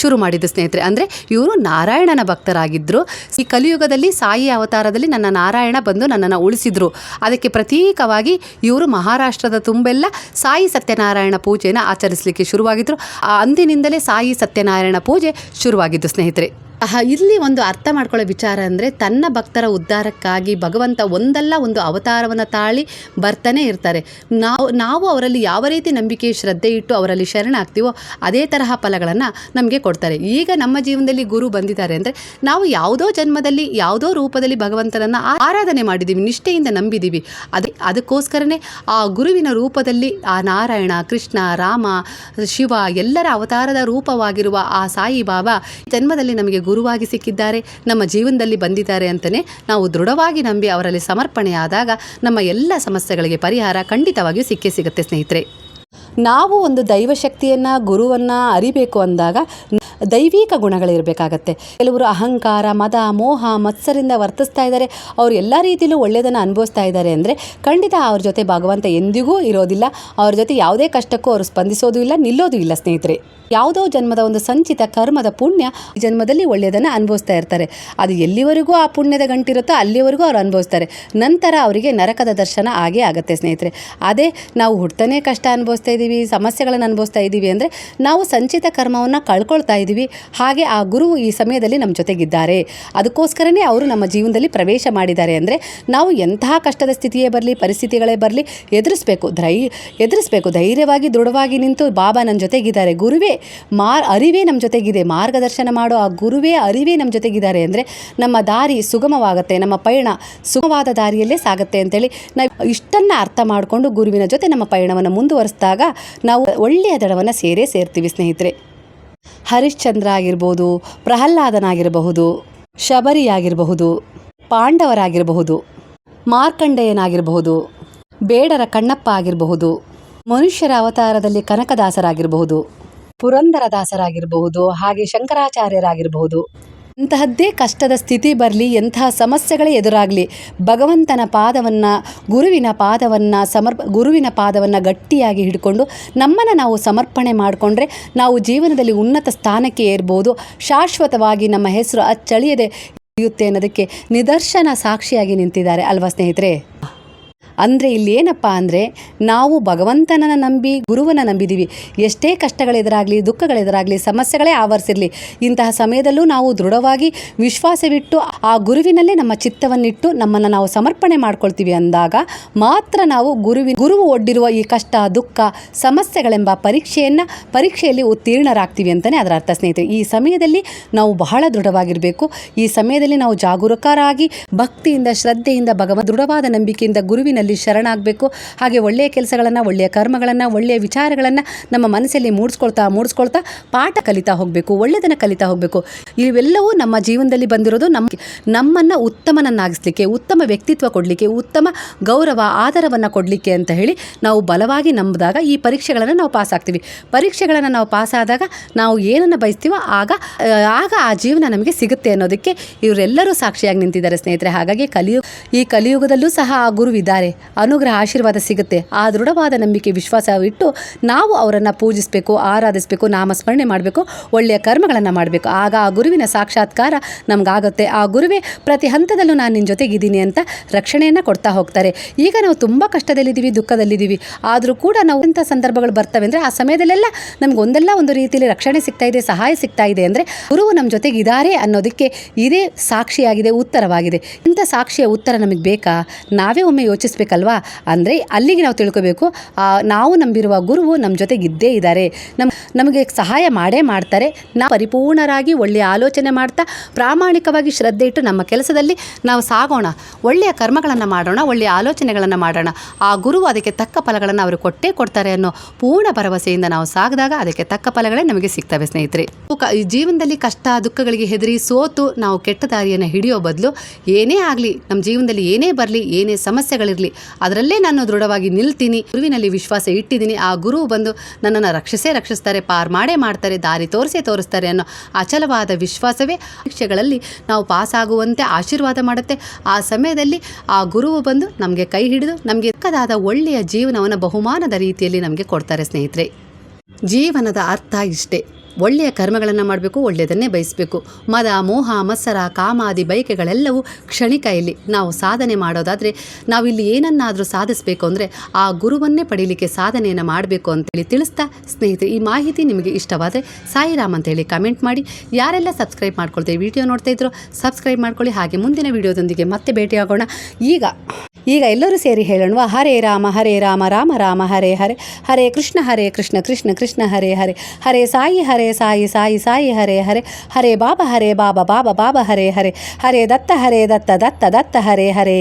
ಶುರು ಮಾಡಿದ್ದು ಸ್ನೇಹಿತರೆ. ಅಂದರೆ ಇವರು ನಾರಾಯಣನ ಭಕ್ತರಾಗಿದ್ದರು ಈ ಕಲಿಯುಗದಲ್ಲಿ, ಸಾಯಿ ಅವತಾರದಲ್ಲಿ ನನ್ನ ನಾರಾಯಣ ಬಂದು ನನ್ನನ್ನು ಉಳಿಸಿದ್ರು. ಅದಕ್ಕೆ ಪ್ರತೀಕವಾಗಿ ಇವರು ಮಹಾರಾಷ್ಟ್ರದ ತುಂಬೆಲ್ಲ ಸಾಯಿ ಸತ್ಯನಾರಾಯಣ ಪೂಜೆಯನ್ನು ಆಚರಿಸಲಿಕ್ಕೆ ಶುರುವಾಗಿದ್ದರು ಅಂದಿನಿಂದಲೇ ಸಾಯಿ ಸತ್ಯನಾರಾಯಣ ಪೂಜೆ ಶುರುವಾಗಿದ್ದು ಸ್ನೇಹಿತರೆ. ಇಲ್ಲಿ ಒಂದು ಅರ್ಥ ಮಾಡ್ಕೊಳ್ಳೋ ವಿಚಾರ ಅಂದರೆ ತನ್ನ ಭಕ್ತರ ಉದ್ಧಾರಕ್ಕಾಗಿ ಭಗವಂತ ಒಂದಲ್ಲ ಒಂದು ಅವತಾರವನ್ನು ತಾಳಿ ಬರ್ತಾನೆ ಇರ್ತಾರೆ. ನಾವು ನಾವು ಅವರಲ್ಲಿ ಯಾವ ರೀತಿ ನಂಬಿಕೆ, ಶ್ರದ್ಧೆ ಇಟ್ಟು ಅವರಲ್ಲಿ ಶರಣಾಗ್ತೀವೋ ಅದೇ ತರಹ ಫಲಗಳನ್ನು ನಮಗೆ ಕೊಡ್ತಾರೆ. ಈಗ ನಮ್ಮ ಜೀವನದಲ್ಲಿ ಗುರು ಬಂದಿದ್ದಾರೆ ಅಂದರೆ ನಾವು ಯಾವುದೋ ಜನ್ಮದಲ್ಲಿ, ಯಾವುದೋ ರೂಪದಲ್ಲಿ ಭಗವಂತನನ್ನು ಆರಾಧನೆ ಮಾಡಿದ್ದೀವಿ ನಿಷ್ಠೆಯಿಂದ ನಂಬಿದ್ದೀವಿ ಅದೇ, ಅದಕ್ಕೋಸ್ಕರನೇ ಆ ಗುರುವಿನ ರೂಪದಲ್ಲಿ ಆ ನಾರಾಯಣ, ಕೃಷ್ಣ, ರಾಮ, ಶಿವ ಎಲ್ಲರ ಅವತಾರದ ರೂಪವಾಗಿರುವ ಆ ಸಾಯಿಬಾಬಾ ಜನ್ಮದಲ್ಲಿ ನಮಗೆ ಗುರುವಾಗಿ ಸಿಕ್ಕಿದ್ದಾರೆ, ನಮ್ಮ ಜೀವನದಲ್ಲಿ ಬಂದಿದ್ದಾರೆ ಅಂತಲೇ ನಾವು ದೃಢವಾಗಿ ನಂಬಿ ಅವರಲ್ಲಿ ಸಮರ್ಪಣೆಯಾದಾಗ ನಮ್ಮ ಎಲ್ಲ ಸಮಸ್ಯೆಗಳಿಗೆ ಪರಿಹಾರ ಖಂಡಿತವಾಗಿಯೂ ಸಿಕ್ಕೇ ಸಿಗುತ್ತೆ ಸ್ನೇಹಿತರೆ. ನಾವು ಒಂದು ದೈವಶಕ್ತಿಯನ್ನು, ಗುರುವನ್ನು ಅರಿಬೇಕು ಅಂದಾಗ ದೈವಿಕ ಗುಣಗಳಿರಬೇಕಾಗತ್ತೆ. ಕೆಲವರು ಅಹಂಕಾರ, ಮದ, ಮೋಹ, ಮತ್ಸರಿಂದ ವರ್ತಿಸ್ತಾ ಇದ್ದಾರೆ. ಅವ್ರು ಎಲ್ಲ ರೀತಿಯಲ್ಲೂ ಒಳ್ಳೆಯದನ್ನು ಅನುಭವಿಸ್ತಾ ಇದ್ದಾರೆ ಅಂದರೆ ಖಂಡಿತ ಅವ್ರ ಜೊತೆ ಭಗವಂತ ಎಂದಿಗೂ ಇರೋದಿಲ್ಲ. ಅವ್ರ ಜೊತೆ ಯಾವುದೇ ಕಷ್ಟಕ್ಕೂ ಅವರು ಸ್ಪಂದಿಸೋದು ಇಲ್ಲ, ನಿಲ್ಲೋದು ಇಲ್ಲ ಸ್ನೇಹಿತರೆ. ಯಾವುದೋ ಜನ್ಮದ ಒಂದು ಸಂಚಿತ ಕರ್ಮದ ಪುಣ್ಯ ಜನ್ಮದಲ್ಲಿ ಒಳ್ಳೆಯದನ್ನು ಅನುಭವಿಸ್ತಾ ಇರ್ತಾರೆ. ಅದು ಎಲ್ಲಿವರೆಗೂ ಆ ಪುಣ್ಯದ ಗಂಟಿರುತ್ತೋ ಅಲ್ಲಿವರೆಗೂ ಅವ್ರು ಅನುಭವಿಸ್ತಾರೆ. ನಂತರ ಅವರಿಗೆ ನರಕದ ದರ್ಶನ ಆಗೇ ಆಗುತ್ತೆ ಸ್ನೇಹಿತರೆ. ಅದೇ ನಾವು ಹುಡ್ತಾನೆ ಕಷ್ಟ ಅನುಭವಿಸ್ತಾ ಇದ್ದೀವಿ ಸಮಸ್ಯೆಗಳನ್ನು ಅನುಭವಿಸ್ತಾ ಇದ್ದೀವಿ ಅಂದರೆ ನಾವು ಸಂಚಿತ ಕರ್ಮವನ್ನು ಕಳ್ಕೊಳ್ತಾ ಇದ್ದೀವಿ ಹಾಗೆ ಆ ಗುರು ಈ ಸಮಯದಲ್ಲಿ ನಮ್ಮ ಜೊತೆಗಿದ್ದಾರೆ. ಅದಕ್ಕೋಸ್ಕರನೇ ಅವರು ನಮ್ಮ ಜೀವನದಲ್ಲಿ ಪ್ರವೇಶ ಮಾಡಿದ್ದಾರೆ ಅಂದರೆ ನಾವು ಎಂತಹ ಕಷ್ಟದ ಸ್ಥಿತಿಯೇ ಬರಲಿ, ಪರಿಸ್ಥಿತಿಗಳೇ ಬರಲಿ, ಎದುರಿಸ್ಬೇಕು, ಧೈ, ಎದುರಿಸ್ಬೇಕು, ಧೈರ್ಯವಾಗಿ, ದೃಢವಾಗಿ ನಿಂತು ಬಾಬಾ ನನ್ನ ಜೊತೆಗಿದ್ದಾರೆ. ಗುರುವೇ, ಮಾರ್, ಅರಿವೇ ನಮ್ಮ ಜೊತೆಗಿದೆ. ಮಾರ್ಗದರ್ಶನ ಮಾಡೋ ಆ ಗುರುವೇ ಅರಿವೇ ನಮ್ಮ ಜೊತೆಗಿದ್ದಾರೆ ಅಂದರೆ ನಮ್ಮ ದಾರಿ ಸುಗಮವಾಗುತ್ತೆ, ನಮ್ಮ ಪಯಣ ಸುಗಮವಾದ ದಾರಿಯಲ್ಲೇ ಸಾಗುತ್ತೆ ಅಂತೇಳಿ ನಾವು ಇಷ್ಟನ್ನು ಅರ್ಥ ಮಾಡಿಕೊಂಡು ಗುರುವಿನ ಜೊತೆ ನಮ್ಮ ಪಯಣವನ್ನು ಮುಂದುವರಿಸಿದಾಗ ನಾವು ಒಳ್ಳೆಯ ದಡವನ್ನು ಸೇರೇ ಸೇರ್ತೀವಿ ಸ್ನೇಹಿತರೆ. ಹರಿಶ್ಚಂದ್ರ ಆಗಿರ್ಬೋದು, ಪ್ರಹ್ಲಾದನಾಗಿರಬಹುದು, ಶಬರಿಯಾಗಿರಬಹುದು, ಪಾಂಡವರಾಗಿರಬಹುದು, ಮಾರ್ಕಂಡೇಯನಾಗಿರಬಹುದು, ಬೇಡರ ಕಣ್ಣಪ್ಪ ಆಗಿರಬಹುದು, ಮನುಷ್ಯರ ಅವತಾರದಲ್ಲಿ ಕನಕದಾಸರಾಗಿರಬಹುದು, ಪುರಂದರದಾಸರಾಗಿರಬಹುದು ಹಾಗೆ ಶಂಕರಾಚಾರ್ಯರಾಗಿರಬಹುದು. ಇಂತಹದ್ದೇ ಕಷ್ಟದ ಸ್ಥಿತಿ ಬರಲಿ ಎಂತಹ ಸಮಸ್ಯೆಗಳೇ ಎದುರಾಗಲಿ, ಭಗವಂತನ ಪಾದವನ್ನು, ಗುರುವಿನ ಪಾದವನ್ನು ಸಮರ್ಪ, ಗುರುವಿನ ಪಾದವನ್ನು ಗಟ್ಟಿಯಾಗಿ ಹಿಡ್ಕೊಂಡು ನಮ್ಮನ್ನು ನಾವು ಸಮರ್ಪಣೆ ಮಾಡಿಕೊಂಡ್ರೆ ನಾವು ಜೀವನದಲ್ಲಿ ಉನ್ನತ ಸ್ಥಾನಕ್ಕೆ ಏರ್ಬೋದು. ಶಾಶ್ವತವಾಗಿ ನಮ್ಮ ಹೆಸರು ಅಚ್ಚಳಿಯದೆ ಅನ್ನೋದಕ್ಕೆ ನಿದರ್ಶನ ಸಾಕ್ಷಿಯಾಗಿ ನಿಂತಿದ್ದಾರೆ ಅಲ್ವಾ ಸ್ನೇಹಿತರೆ? ಅಂದರೆ ಇಲ್ಲಿ ಏನಪ್ಪ ಅಂದರೆ ನಾವು ಭಗವಂತನನ್ನು ನಂಬಿ, ಗುರುವನ್ನ ನಂಬಿದ್ದೀವಿ ಎಷ್ಟೇ ಕಷ್ಟಗಳೆದುರಾಗಲಿ ದುಃಖಗಳೆದುರಾಗಲಿ ಸಮಸ್ಯೆಗಳೇ ಆವರಿಸಿರಲಿ, ಇಂತಹ ಸಮಯದಲ್ಲೂ ನಾವು ದೃಢವಾಗಿ ವಿಶ್ವಾಸವಿಟ್ಟು ಆ ಗುರುವಿನಲ್ಲೇ ನಮ್ಮ ಚಿತ್ತವನ್ನಿಟ್ಟು ನಮ್ಮನ್ನು ನಾವು ಸಮರ್ಪಣೆ ಮಾಡ್ಕೊಳ್ತೀವಿ ಅಂದಾಗ ಮಾತ್ರ ನಾವು ಗುರುವಿ ಗುರುವು ಒಡ್ಡಿರುವ ಈ ಕಷ್ಟ, ದುಃಖ, ಸಮಸ್ಯೆಗಳೆಂಬ ಪರೀಕ್ಷೆಯನ್ನು, ಪರೀಕ್ಷೆಯಲ್ಲಿ ಉತ್ತೀರ್ಣರಾಗ್ತೀವಿ ಅಂತಲೇ ಅದರ ಅರ್ಥ ಸ್ನೇಹಿತರೆ. ಈ ಸಮಯದಲ್ಲಿ ನಾವು ಬಹಳ ದೃಢವಾಗಿರಬೇಕು. ಈ ಸಮಯದಲ್ಲಿ ನಾವು ಜಾಗರೂಕರಾಗಿ ಭಕ್ತಿಯಿಂದ, ಶ್ರದ್ಧೆಯಿಂದ, ಭಗವ, ದೃಢವಾದ ನಂಬಿಕೆಯಿಂದ ಗುರುವಿನಲ್ಲಿ ಶರಣಾಗಬೇಕು. ಹಾಗೆ ಒಳ್ಳೆಯ ಕೆಲಸಗಳನ್ನು, ಒಳ್ಳೆಯ ಕರ್ಮಗಳನ್ನು, ಒಳ್ಳೆಯ ವಿಚಾರಗಳನ್ನು ನಮ್ಮ ಮನಸ್ಸಲ್ಲಿ ಮೂಡಿಸ್ಕೊಳ್ತಾ ಮೂಡಿಸ್ಕೊಳ್ತಾ ಪಾಠ ಕಲಿತಾ ಹೋಗಬೇಕು ಒಳ್ಳೆಯದನ್ನು ಕಲಿತಾ ಹೋಗಬೇಕು. ಇವೆಲ್ಲವೂ ನಮ್ಮ ಜೀವನದಲ್ಲಿ ಬಂದಿರೋದು ನಮ್ಮ ನಮ್ಮನ್ನು ಉತ್ತಮನನ್ನಾಗಿಸ್ಲಿಕ್ಕೆ, ಉತ್ತಮ ವ್ಯಕ್ತಿತ್ವ ಕೊಡಲಿಕ್ಕೆ, ಉತ್ತಮ ಗೌರವ ಆಧಾರವನ್ನು ಕೊಡಲಿಕ್ಕೆ ಅಂತ ಹೇಳಿ ನಾವು ಬಲವಾಗಿ ನಂಬಿದಾಗ ಈ ಪರೀಕ್ಷೆಗಳನ್ನು ನಾವು ಪಾಸ್ ಆಗ್ತೀವಿ. ಪರೀಕ್ಷೆಗಳನ್ನು ನಾವು ಪಾಸ್ ಆದಾಗ ನಾವು ಏನನ್ನು ಬಯಸ್ತೀವೋ ಆಗ ಆಗ ಆ ಜೀವನ ನಮಗೆ ಸಿಗುತ್ತೆ ಅನ್ನೋದಕ್ಕೆ ಇವರೆಲ್ಲರೂ ಸಾಕ್ಷಿಯಾಗಿ ನಿಂತಿದ್ದಾರೆ ಸ್ನೇಹಿತರೆ. ಹಾಗಾಗಿ ಕಲಿಯು, ಈ ಕಲಿಯುಗದಲ್ಲೂ ಸಹ ಆ ಗುರುವಿದ್ದಾರೆ. ಅನುಗ್ರಹ ಆಶೀರ್ವಾದ ಸಿಗುತ್ತೆ. ಆ ದೃಢವಾದ ನಂಬಿಕೆ ವಿಶ್ವಾಸ ಇಟ್ಟು ನಾವು ಅವರನ್ನು ಪೂಜಿಸಬೇಕು, ಆರಾಧಿಸಬೇಕು, ನಾಮಸ್ಮರಣೆ ಮಾಡಬೇಕು, ಒಳ್ಳೆಯ ಕರ್ಮಗಳನ್ನು ಮಾಡಬೇಕು. ಆಗ ಆ ಗುರುವಿನ ಸಾಕ್ಷಾತ್ಕಾರ ನಮಗಾಗುತ್ತೆ. ಆ ಗುರುವೇ ಪ್ರತಿ ಹಂತದಲ್ಲೂ ನಾನು ನಿನ್ನ ಜೊತೆಗಿದ್ದೀನಿ ಅಂತ ರಕ್ಷಣೆಯನ್ನು ಕೊಡ್ತಾ ಹೋಗ್ತಾರೆ. ಈಗ ನಾವು ತುಂಬ ಕಷ್ಟದಲ್ಲಿದ್ದೀವಿ, ದುಃಖದಲ್ಲಿದ್ದೀವಿ. ಆದರೂ ಕೂಡ ನಾವು ಇಂಥ ಸಂದರ್ಭಗಳು ಬರ್ತವೆ ಅಂದರೆ ಆ ಸಮಯದಲ್ಲೆಲ್ಲ ನಮ್ಗೆ ಒಂದಲ್ಲ ಒಂದು ರೀತಿಯಲ್ಲಿ ರಕ್ಷಣೆ ಸಿಗ್ತಾ ಇದೆ, ಸಹಾಯ ಸಿಗ್ತಾ ಇದೆ ಅಂದರೆ ಗುರುವು ನಮ್ಮ ಜೊತೆಗಿದ್ದಾರೆ ಅನ್ನೋದಕ್ಕೆ ಇದೇ ಸಾಕ್ಷಿಯಾಗಿದೆ, ಉತ್ತರವಾಗಿದೆ. ಇಂಥ ಸಾಕ್ಷಿಯ ಉತ್ತರ ನಮಗೆ ಬೇಕಾ? ನಾವೇ ಒಮ್ಮೆ ಯೋಚಿಸ್ಬೇಕಲ್ವಾ ಅಂದರೆ ಅಲ್ಲಿಗೆ ನಾವು ತಿಳ್ಕೋಬೇಕು. ನಾವು ನಂಬಿರುವ ಗುರುವು ನಮ್ಮ ಜೊತೆಗೆ ಇದ್ದೇ ಇದ್ದಾರೆ ನಮ್ಮ ನಮಗೆ ಸಹಾಯ ಮಾಡೇ ಮಾಡ್ತಾರೆ. ನಾವು ಪರಿಪೂರ್ಣರಾಗಿ ಒಳ್ಳೆಯ ಆಲೋಚನೆ ಮಾಡ್ತಾ, ಪ್ರಾಮಾಣಿಕವಾಗಿ ಶ್ರದ್ಧೆ ಇಟ್ಟು ನಮ್ಮ ಕೆಲಸದಲ್ಲಿ ನಾವು ಸಾಗೋಣ. ಒಳ್ಳೆಯ ಕರ್ಮಗಳನ್ನು ಮಾಡೋಣ, ಒಳ್ಳೆಯ ಆಲೋಚನೆಗಳನ್ನು ಮಾಡೋಣ. ಆ ಗುರುವು ಅದಕ್ಕೆ ತಕ್ಕ ಫಲಗಳನ್ನು ಅವರು ಕೊಟ್ಟೇ ಕೊಡ್ತಾರೆ ಅನ್ನೋ ಪೂರ್ಣ ಭರವಸೆಯಿಂದ ನಾವು ಸಾಗಿದಾಗ ಅದಕ್ಕೆ ತಕ್ಕ ಫಲಗಳೇ ನಮಗೆ ಸಿಗ್ತವೆ, ಸ್ನೇಹಿತರೆ. ಈ ಜೀವನದಲ್ಲಿ ಕಷ್ಟ, ದುಃಖಗಳಿಗೆ ಹೆದರಿ, ಸೋತು ನಾವು ಕೆಟ್ಟ ದಾರಿಯನ್ನು ಹಿಡಿಯೋ ಬದಲು ಏನೇ ಆಗಲಿ ನಮ್ಮ ಜೀವನದಲ್ಲಿ ಏನೇ ಬರಲಿ, ಏನೇ ಸಮಸ್ಯೆಗಳಿರಲಿ ಅದರಲ್ಲೇ ನಾನು ದೃಢವಾಗಿ ನಿಲ್ತೀನಿ. ಗುರುವಿನಲ್ಲಿ ವಿಶ್ವಾಸ ಇಟ್ಟಿದ್ದೀನಿ. ಆ ಗುರು ಬಂದು ನನ್ನನ್ನು ರಕ್ಷಿಸೇ ರಕ್ಷಿಸ್ತಾರೆ, ಪಾರ್ ಮಾಡೇ ಮಾಡ್ತಾರೆ, ದಾರಿ ತೋರಿಸೇ ತೋರಿಸ್ತಾರೆ ಅನ್ನೋ ಅಚಲವಾದ ವಿಶ್ವಾಸವೇ ಪರೀಕ್ಷೆಗಳಲ್ಲಿ ನಾವು ಪಾಸಾಗುವಂತೆ ಆಶೀರ್ವಾದ ಮಾಡುತ್ತೆ. ಆ ಸಮಯದಲ್ಲಿ ಆ ಗುರುವು ಬಂದು ನಮಗೆ ಕೈ ಹಿಡಿದು ನಮಗೆ ಚಿಕ್ಕದಾದ ಒಳ್ಳೆಯ ಜೀವನವನ್ನು ಬಹುಮಾನದ ರೀತಿಯಲ್ಲಿ ನಮಗೆ ಕೊಡ್ತಾರೆ ಸ್ನೇಹಿತರೆ. ಜೀವನದ ಅರ್ಥ ಇಷ್ಟೇ. ಒಳ್ಳೆಯ ಕರ್ಮಗಳನ್ನು ಮಾಡಬೇಕು, ಒಳ್ಳೆಯದನ್ನೇ ಬಯಸಬೇಕು. ಮದ, ಮೋಹ, ಮತ್ಸರ, ಕಾಮಾದಿ ಬಯಕೆಗಳೆಲ್ಲವೂ ಕ್ಷಣಿಕ ಇಲ್ಲಿ ನಾವು ಸಾಧನೆ ಮಾಡೋದಾದರೆ ನಾವಿಲ್ಲಿ ಏನನ್ನಾದರೂ ಸಾಧಿಸಬೇಕು ಅಂದರೆ ಆ ಗುರುವನ್ನೇ ಪಡೀಲಿಕ್ಕೆ ಸಾಧನೆಯನ್ನು ಮಾಡಬೇಕು ಅಂತೇಳಿ ತಿಳಿಸ್ತಾ ಸ್ನೇಹಿತರೆ, ಈ ಮಾಹಿತಿ ನಿಮಗೆ ಇಷ್ಟವಾದರೆ ಸಾಯಿರಾಮ್ ಅಂತೇಳಿ ಕಮೆಂಟ್ ಮಾಡಿ. ಯಾರೆಲ್ಲ ಸಬ್ಸ್ಕ್ರೈಬ್ ಮಾಡ್ಕೊಳ್ತೀವಿ ವಿಡಿಯೋ ನೋಡ್ತಾ ಇದ್ರು ಸಬ್ಸ್ಕ್ರೈಬ್ ಮಾಡ್ಕೊಳ್ಳಿ. ಹಾಗೆ ಮುಂದಿನ ವಿಡಿಯೋದೊಂದಿಗೆ ಮತ್ತೆ ಭೇಟಿಯಾಗೋಣ. ಈಗ ಈಗ ಎಲ್ಲರೂ ಸೇರಿ ಹೇಳೋಣವಾ? ಹರೇ ರಾಮ ಹರೇ ರಾಮ ರಾಮ ರಾಮ, ಹರೇ ಹರೇ. ಹರೇ ಕೃಷ್ಣ ಹರೇ ಕೃಷ್ಣ ಕೃಷ್ಣ ಕೃಷ್ಣ, ಹರೇ ಹರೇ. ಹರೇ ಸಾಯಿ, ಹರೇ ಸಾಯಿ ಸಾಯಿ ಸಾಯಿ ಹರೇ ಹರೇ ಹರೇ ಬಾಬಾ ಹರೇ ಬಾಬಾ ಬಾಬಾ ಬಾಬಾ ಹರೇ ಹರೇ ಹರೇ ದತ್ತ ಹರೇ ದತ್ತ ದತ್ತ ದತ್ತ ಹರೇ ಹರೇ